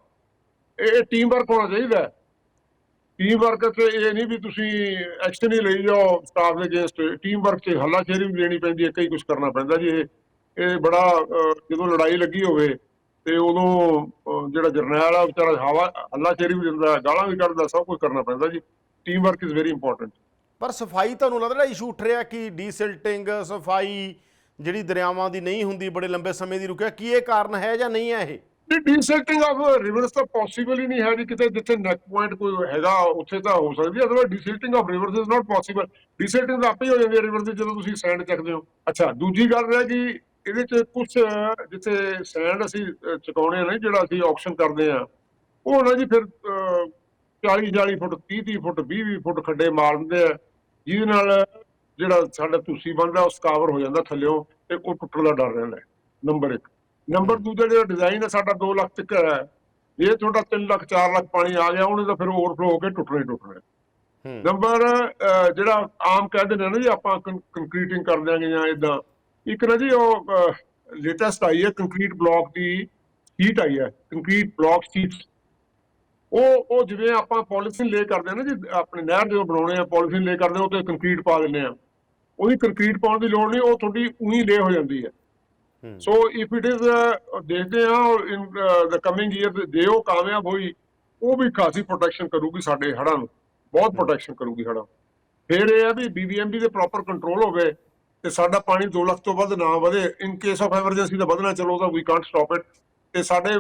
ਇਹ ਟੀਮ ਵਰਕ ਹੋਣਾ ਚਾਹੀਦਾ ਟੀਮ ਵਰਕ ਤੇ ਇਹ ਨਹੀਂ ਵੀ ਤੁਸੀਂ ਐਕਸ਼ਨ ਹੀ ਲਈ ਜਾਓ ਸਟਾਫ ਦੇ ਅਗੇਂਸਟ ਟੀਮ ਵਰਕ 'ਚ ਹੱਲਾਸ਼ੇਰੀ ਵੀ ਲੈਣੀ ਪੈਂਦੀ ਹੈ ਕਈ ਕੁਝ ਕਰਨਾ ਪੈਂਦਾ ਜੀ ਇਹ। ਇਹ ਬੜਾ ਜਦੋਂ ਲੜਾਈ ਲੱਗੀ ਹੋਵੇ ਤੇ ਉਦੋਂ ਜਿਹੜਾ ਜਰਨੈਲ ਆ ਵਿਚਾਰਾ ਹਵਾ ਹੱਲਾਸ਼ੇਰੀ ਵੀ ਦਿੰਦਾ, ਗਾਲਾਂ ਵੀ ਕੱਢਦਾ, ਸਭ ਕੁਝ ਕਰਨਾ ਪੈਂਦਾ ਜੀ। Team work is very important ਪਰ ਸਫ਼ਾਈ ਤੁਹਾਨੂੰ ਲੱਗਦਾ ਇਸ਼ੂ ਉੱਠ ਰਿਹਾ ਕਿ ਡੀਸਿਲਟਿੰਗ ਸਫ਼ਾਈ ਜਿਹੜੀ ਦਰਿਆਵਾਂ ਦੀ ਨਹੀਂ ਹੁੰਦੀ, ਬੜੇ ਲੰਬੇ ਸਮੇਂ ਦੀ ਰੁਕਿਆ, ਕੀ ਇਹ ਕਾਰਨ ਹੈ ਜਾਂ ਨਹੀਂ ਹੈ ਇਹ? ਡੀਸੈਲਟਿੰਗ ਆਫ ਰਿਵਰਸ ਤਾਂ ਪੋਸੀਬਲ ਹੀ ਨਹੀਂ ਹੈ ਜੀ, ਕਿਤੇ ਜਿੱਥੇ ਨੈਕ ਪੁਆਇੰਟ ਕੋਈ ਹੈਗਾ, ਉੱਥੇ ਤਾਂ ਹੋ ਸਕਦੀ ਹੈ otherwise desilting of rivers is not possible desilting ਤਾਂ ਆਪੇ ਹੋ ਜਾਂਦੀ ਹੈ ਰਿਵਰ ਦੀ, ਜਦੋਂ ਤੁਸੀਂ ਸੈਂਡ ਚੱਕਦੇ ਹੋ। ਅੱਛਾ, ਦੂਜੀ ਗੱਲ ਹੈ ਜੀ, ਇਹਦੇ ਚ ਕੁਝ ਜਿੱਥੇ ਸੈਂਡ ਅਸੀਂ ਚੁਕਾਉਣੇ ਆ ਜਿਹੜਾ ਅਸੀਂ ਆਕਸ਼ਨ ਕਰਦੇ ਆ ਉਹ ਨਾ ਜੀ ਫਿਰ 40 40 ਫੁੱਟ 30 30 ਫੁੱਟ 20 20 ਫੁੱਟ ਖੱਡੇ ਮਾਰ ਦਿੰਦੇ ਆ, ਜਿਹਦੇ ਨਾਲ ਜਿਹੜਾ ਸਾਡਾ ਤੁਸੀਂ ਬਣਦਾ ਉਹ ਸਕਾਵਰ ਹੋ ਜਾਂਦਾ ਥੱਲਿਓਂ ਤੇ ਉਹ ਟੁੱਟਣ ਦਾ ਡਰ ਰਹਿੰਦਾ ਨੰਬਰ 1 ਨੰਬਰ ਦੂਜਾ ਜਿਹੜਾ ਡਿਜ਼ਾਈਨ ਹੈ ਸਾਡਾ 2 ਲੱਖ ਤੱਕ ਹੈ। ਜੇ ਤੁਹਾਡਾ 3 ਲੱਖ 4 ਲੱਖ ਪਾਣੀ ਆ ਗਿਆ ਉਹਨੇ ਤਾਂ ਫਿਰ ਓਵਰਫਲੋ ਹੋ ਕੇ ਟੁੱਟਣਾ ਹੀ ਟੁੱਟਣਾ ਨੰਬਰ ਜਿਹੜਾ ਆਮ ਕਹਿੰਦੇ ਨੇ ਨਾ ਜੀ ਆਪਾਂ ਕੰਕਰੀਟਿੰਗ ਕਰ ਦਿਆਂਗੇ ਜਾਂ ਇਦਾਂ ਇੱਕ ਨਾ ਜੀ ਉਹ ਲੇਟੈਸਟ ਆਈ ਹੈ ਕੰਕਰੀਟ ਬਲੌਕ ਦੀ ਸ਼ੀਟ ਆਈ ਹੈ। ਕੰਕਰੀਟ ਬਲੌਕ ਸ਼ੀਟਸ ਉਹ ਉਹ ਜਿਵੇਂ ਆਪਾਂ ਪੋਲੀਥੀਨ ਲੇ ਕਰਦੇ ਆ ਨਾ ਜੀ ਆਪਣੇ ਨਹਿਰ ਜਦੋਂ ਬਣਾਉਣੇ ਆ ਪੋਲੀਥੀਨ ਲੇ ਕਰਦੇ ਆ ਉਹ ਤੇ ਕੰਕਰੀਟ ਪਾ ਦਿੰਦੇ ਆ ਉਹਦੀ ਕੰਕਰੀਟ ਪਾਉਣ ਦੀ ਲੋੜ ਨਹੀਂ ਉਹ ਤੁਹਾਡੀ ਉਹੀ ਲੇ ਹੋ ਜਾਂਦੀ ਹੈ। ਸੋ ਇਫ ਇਟ ਇਜ਼ ਦੇਖਦੇ ਆ ਇਨ ਦ ਕਮਿੰਗ ਈਅਰ ਜੇ ਉਹ ਕਾਮਯਾਬ ਹੋਈ ਉਹ ਵੀ ਖਾਸੀ ਪ੍ਰੋਟੈਕਸ਼ਨ ਕਰੂਗੀ ਸਾਡੇ ਹੜ੍ਹਾਂ ਨੂੰ। ਬਹੁਤ ਪ੍ਰੋਟੈਕਸ਼ਨ ਕਰੂਗੀ ਹੜ੍ਹਾਂ। ਫਿਰ ਇਹ ਹੈ ਵੀ ਬੀਬੀਐਮਬੀ ਦੇ ਪ੍ਰੋਪਰ ਕੰਟਰੋਲ ਹੋਵੇ ਤੇ ਸਾਡਾ ਪਾਣੀ 2 ਲੱਖ ਤੋਂ ਵੱਧ ਨਾ ਵਧੇ। ਇਨ ਕੇਸ ਆਫ ਐਮਰਜੈਂਸੀ ਤਾਂ ਵਧਣਾ ਚਲੋ ਤਾਂ ਵੀ ਕਾਂਟ ਸਟਾਪ ਇਟ ਤੇ ਸਾਡੇ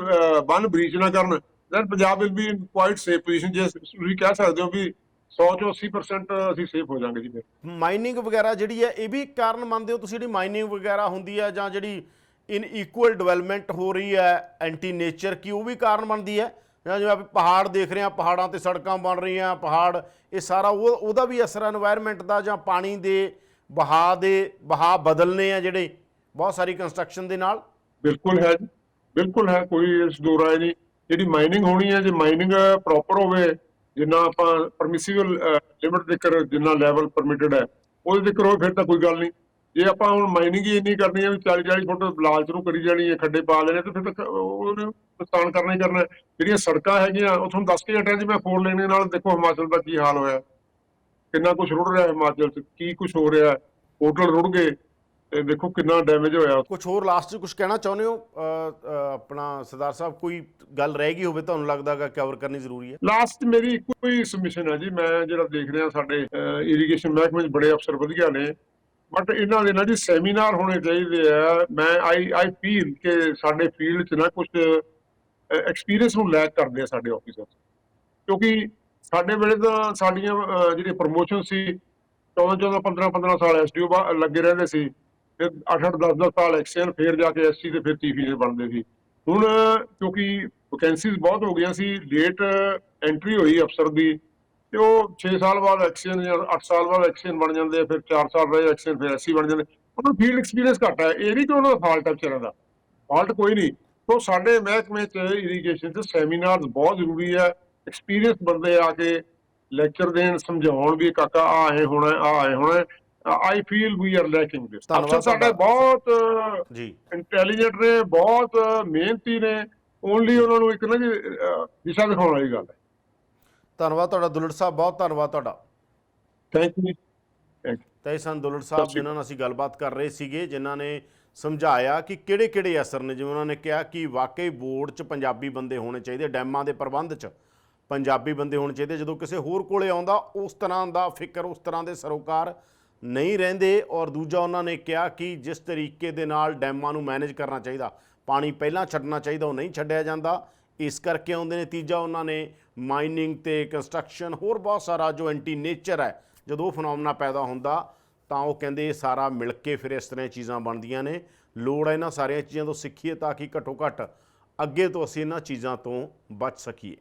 ਬੰਨ ਬ੍ਰੀਚ ਨਾ ਕਰਨ। Then Punjab will be in quite safe position ਜੇ ਤੁਸੀਂ ਕਹਿ ਸਕਦੇ ਹੋ ਵੀ 100 80% ਅਸੀਂ ਸੇਫ ਹੋ ਜਾਾਂਗੇ ਜੀ ਮਾਈਨਿੰਗ ਵਗੈਰਾ ਜਿਹੜੀ ਹੈ ਇਹ ਵੀ ਕਾਰਨ ਮੰਨਦੇ ਹੋ ਤੁਸੀਂ ਜਿਹੜੀ ਮਾਈਨਿੰਗ ਵਗੈਰਾ ਹੁੰਦੀ ਹੈ ਜਾਂ ਜਿਹੜੀ ਇਨ ਇਕੁਅਲ ਡਿਵੈਲਪਮੈਂਟ ਹੋ ਰਹੀ ਹੈ ਐਂਟੀ ਨੇਚਰ ਕੀ ਉਹ ਵੀ ਕਾਰਨ ਬਣਦੀ ਹੈ? ਜਾਂ ਜਿਵੇਂ ਆਪਾਂ ਪਹਾੜ ਦੇਖ ਰਹੇ ਹਾਂ ਪਹਾੜਾਂ ਤੇ ਸੜਕਾਂ ਬਣ ਰਹੀਆਂ ਪਹਾੜ ਇਹ ਸਾਰਾ ਉਹ ਉਹਦਾ ਵੀ ਅਸਰ এনवायरमेंट ਦਾ ਜਾਂ ਪਾਣੀ ਦੇ ਬਹਾ ਦੇ ਬਹਾ ਬਦਲਨੇ ਆ ਜਿਹੜੇ ਬਹੁਤ ਸਾਰੀ ਕੰਸਟਰਕਸ਼ਨ ਦੇ ਨਾਲ। ਬਿਲਕੁਲ ਹੈ ਜੀ ਬਿਲਕੁਲ ਹੈ ਕੋਈ ਇਸ ਦੂਰ ਨਹੀਂ। ਜਿਹੜੀ ਮਾਈਨਿੰਗ ਹੋਣੀ ਹੈ, ਜੇ ਮਾਈਨਿੰਗ ਪ੍ਰੋਪਰ ਹੋਵੇ, ਜਿੰਨਾ ਆਪਾਂ ਪਰਮਿਸਿਬਲ ਲਿਮਿਟ ਦੇ ਜਿੰਨਾ ਲੈਵਲ ਪਰਮਿਟਡ ਹੈ, ਉਹਦੇ ਦੇ ਕਰੋ ਫਿਰ ਤਾਂ ਕੋਈ ਗੱਲ ਨਹੀਂ। ਜੇ ਆਪਾਂ ਹੁਣ ਮਾਈਨਿੰਗ ਹੀ ਇੰਨੀ ਕਰਨੀ ਹੈ ਵੀ 40 40 ਫੁੱਟ ਲਾਲਚ ਨੂੰ ਕਰੀ ਜਾਣੀ ਹੈ, ਖੱਡੇ ਪਾ ਲੈਣੇ, ਤੇ ਫਿਰ ਤਾਂ ਕ- ਨੁਕਸਾਨ ਕਰਨਾ ਹੀ ਕਰਨਾ ਜਿਹੜੀਆਂ ਸੜਕਾਂ ਹੈਗੀਆਂ, ਉਹ ਤੁਹਾਨੂੰ ਦੱਸ ਕੇ ਹਟਿਆ ਜੀ, ਮੈਂ ਫੋਰ ਲੇਨ ਨਾਲ ਦੇਖੋ ਹਿਮਾਚਲ ਦਾ ਕੀ ਹਾਲ ਹੋਇਆ। ਕਿੰਨਾ ਕੁਝ ਰੁੜ ਰਿਹਾ ਹਿਮਾਚਲ 'ਚ, ਕੀ ਕੁਝ ਹੋ ਰਿਹਾ ਹੋਟਲ ਰੁੜ ਗਏ। ਤੇ ਦੇਖੋ ਕਿੰਨਾ ਡੈਮੇਜ ਹੋਇਆ। ਕੁਝ ਹੋਰ ਲਾਸਟ 'ਚ ਕੁਝ ਕਹਿਣਾ ਚਾਹੁੰਦੇ ਹੋ? ਆਪਣਾ ਸਰਦਾਰ ਸਾਹਿਬ ਕੋਈ ਗੱਲ ਰਹਿ ਗਈ ਹੋਵੇ ਤੁਹਾਨੂੰ ਲੱਗਦਾਗਾ ਕਵਰ ਕਰਨੀ ਜ਼ਰੂਰੀ ਹੈ? ਲਾਸਟ ਮੇਰੀ ਇੱਕੋ ਹੀ ਸਬਮਿਸ਼ਨ ਹੈ ਜੀ। ਮੈਂ ਜਿਹੜਾ ਦੇਖ ਰਿਹਾ ਸਾਡੇ ਇਰੀਗੇਸ਼ਨ ਮਹਿਕਮੇ 'ਚ ਬੜੇ ਅਫਸਰ ਵਧੀਆ ਨੇ। ਬਟ ਇਹਨਾਂ ਦੇ ਨਾ ਜੀ ਸੈਮੀਨਾਰ ਹੋਣੇ ਚਾਹੀਦੇ ਆ। ਮੈਂ ਆਈ ਆਈ ਫੀਲ ਕਿ ਸਾਡੇ ਫੀਲਡ 'ਚ ਨਾ ਕੁਝ ਐਕਸਪੀਰੀਅੰਸ ਨੂੰ ਲੈਕ ਕਰਦੇ ਆ ਸਾਡੇ ਆਫੀਸਰ ਕਿਉਂਕਿ ਸਾਡੇ ਵੇਲੇ ਤਾਂ ਸਾਡੀਆਂ ਜਿਹੜੀ ਪ੍ਰੋਮੋਸ਼ਨ ਸੀ 14 14 15 15 ਸਾਲ ਐਸਡੀਓ ਲੱਗੇ ਰਹਿੰਦੇ ਸੀ। ਫਿਰ 8 8 10 10 ਸਾਲ ਐਕਸ਼ਨ ਫਿਰ ਜਾ ਕੇ ਐਸਸੀ ਤੇ ਫਿਰ ਚੀਫ ਇੰਜੀਨੀਅਰ ਬਣਦੇ ਸੀ। ਹੁਣ ਕਿਉਂਕਿ ਵੈਕੈਂਸੀਜ਼ ਬਹੁਤ ਹੋ ਗਈਆਂ ਸੀ ਲੇਟ ਐਂਟਰੀ ਹੋਈ ਅਫਸਰ ਦੀ ਤੇ ਉਹ 6 ਸਾਲ ਬਾਅਦ ਐਕਸ਼ਨ ਜਾਂ 8 ਸਾਲ ਬਾਅਦ ਐਕਸ਼ਨ ਬਣ ਜਾਂਦੇ ਫਿਰ 4 ਸਾਲ ਰਹੇ ਐਕਸ਼ਨ ਫਿਰ ਐਸਸੀ ਬਣ ਜਾਂਦੇ। ਉਹਨਾਂ ਫੀਲਡ ਐਕਸਪੀਰੀਅੰਸ ਘੱਟ ਹੈ ਇਹ ਨਹੀਂ ਕਿ ਉਹਨਾਂ ਦਾ ਫਾਲਟ ਹੈ ਵਿਚਾਰਿਆਂ ਦਾ ਫਾਲਟ ਕੋਈ ਨਹੀਂ। ਤੋਂ ਸਾਡੇ ਮਹਿਕਮੇ ਚ ਇਰੀਗੇਸ਼ਨ ਚ ਸੈਮੀਨਾਰਸ ਬਹੁਤ ਜ਼ਰੂਰੀ ਹੈ ਐਕਸਪੀਰੀਅੰਸ ਬੰਦੇ ਆ ਕੇ ਲੈਕਚਰ ਦੇਣ, ਸਮਝਾਉਣ ਵੀ ਕਾਕਾ ਆ ਐ ਹੋਣਾ ਆ ਐ ਹੋਣਾ। I feel we are lacking this ਧੰਨਵਾਦ ਅਫਸਰ ਸਾਡੇ ਤੁਹਾਡਾ। ਬਹੁਤ ਜੀ। ਇੰਟੈਲੀਜੈਂਟ ਨੇ ਬਹੁਤ ਮਿਹਨਤੀ ਨੇ। ਓਨਲੀ ਉਹਨਾਂ ਨੂੰ ਇੱਕ ਨਾ ਜੀ ਦਿਸ਼ਾ ਦਿਖਾਉਣ ਵਾਲੀ ਗੱਲ ਹੈ। ਧੰਨਵਾਦ ਤੁਹਾਡਾ। ਦੁਲੜ ਸਾਹਿਬ ਬਹੁਤ ਧੰਨਵਾਦ ਤੁਹਾਡਾ। ਥੈਂਕ ਯੂ ਥੈਂਕ ਯੂ ਤਾਂ ਇਹ ਸਨ ਦੁਲੜ ਸਾਹਿਬ ਜਿਨ੍ਹਾਂ ਨਾਲ ਅਸੀਂ ਗੱਲਬਾਤ ਕਰ ਰਹੇ ਸੀਗੇ ਜਿਨ੍ਹਾਂ ਨੇ ਸਮਝਾਇਆ ਕਿ ਕਿਹੜੇ ਕਿਹੜੇ ਅਸਰ ਨੇ ਜਿਵੇਂ ਉਹਨਾਂ ਨੇ ਕਿਹਾ ਕਿ ਵਾਕਈ ਬੋਰਡ 'ਚ ਪੰਜਾਬੀ ਬੰਦੇ ਹੋਣੇ ਚਾਹੀਦੇ ਡੈਮਾਂ ਦੇ ਪ੍ਰਬੰਧ 'ਚ ਪੰਜਾਬੀ ਬੰਦੇ ਹੋਣੇ ਚਾਹੀਦੇ। ਜਦੋਂ ਕਿਸੇ ਹੋਰ ਕੋਲੇ ਆਉਂਦਾ ਉਸ ਤਰ੍ਹਾਂ ਦਾ ਫਿਕਰ ਉਸ ਤਰ੍ਹਾਂ ਦੇ ਸਰੋਕਾਰ ਨਹੀਂ ਰਹਿੰਦੇ ਔਰ ਦੂਜਾ ਉਹਨਾਂ ਨੇ ਕਿਹਾ ਕਿ ਜਿਸ ਤਰੀਕੇ ਦੇ ਨਾਲ ਡੈਮਾਂ ਨੂੰ ਮੈਨੇਜ ਕਰਨਾ ਚਾਹੀਦਾ, ਪਾਣੀ ਪਹਿਲਾਂ ਛੱਡਣਾ ਚਾਹੀਦਾ, ਉਹ ਨਹੀਂ ਛੱਡਿਆ ਜਾਂਦਾ। ਇਸ ਕਰਕੇ ਆਉਂਦੇ ਨੇ ਤੀਜਾ ਉਹਨਾਂ ਨੇ ਮਾਈਨਿੰਗ ਤੇ ਕੰਸਟਰਕਸ਼ਨ, ਹੋਰ ਬਹੁਤ ਸਾਰਾ ਜੋ ਐਂਟੀ ਨੇਚਰ ਹੈ, ਜਦੋਂ ਉਹ ਫਨੋਮਨਾ ਪੈਦਾ ਹੁੰਦਾ, ਤਾਂ ਉਹ ਕਹਿੰਦੇ ਇਹ ਸਾਰਾ ਮਿਲ ਕੇ ਫਿਰ ਇਸ ਤਰ੍ਹਾਂ ਚੀਜ਼ਾਂ ਬਣਦੀਆਂ ਨੇ। ਲੋੜ ਹੈ ਇਹਨਾਂ ਸਾਰੀਆਂ ਚੀਜ਼ਾਂ ਤੋਂ ਸਿੱਖੀਏ ਤਾਂ ਕਿ ਘੱਟੋ ਘੱਟ ਅੱਗੇ ਤੋਂ ਅਸੀਂ ਇਹਨਾਂ ਚੀਜ਼ਾਂ ਤੋਂ ਬਚ ਸਕੀਏ।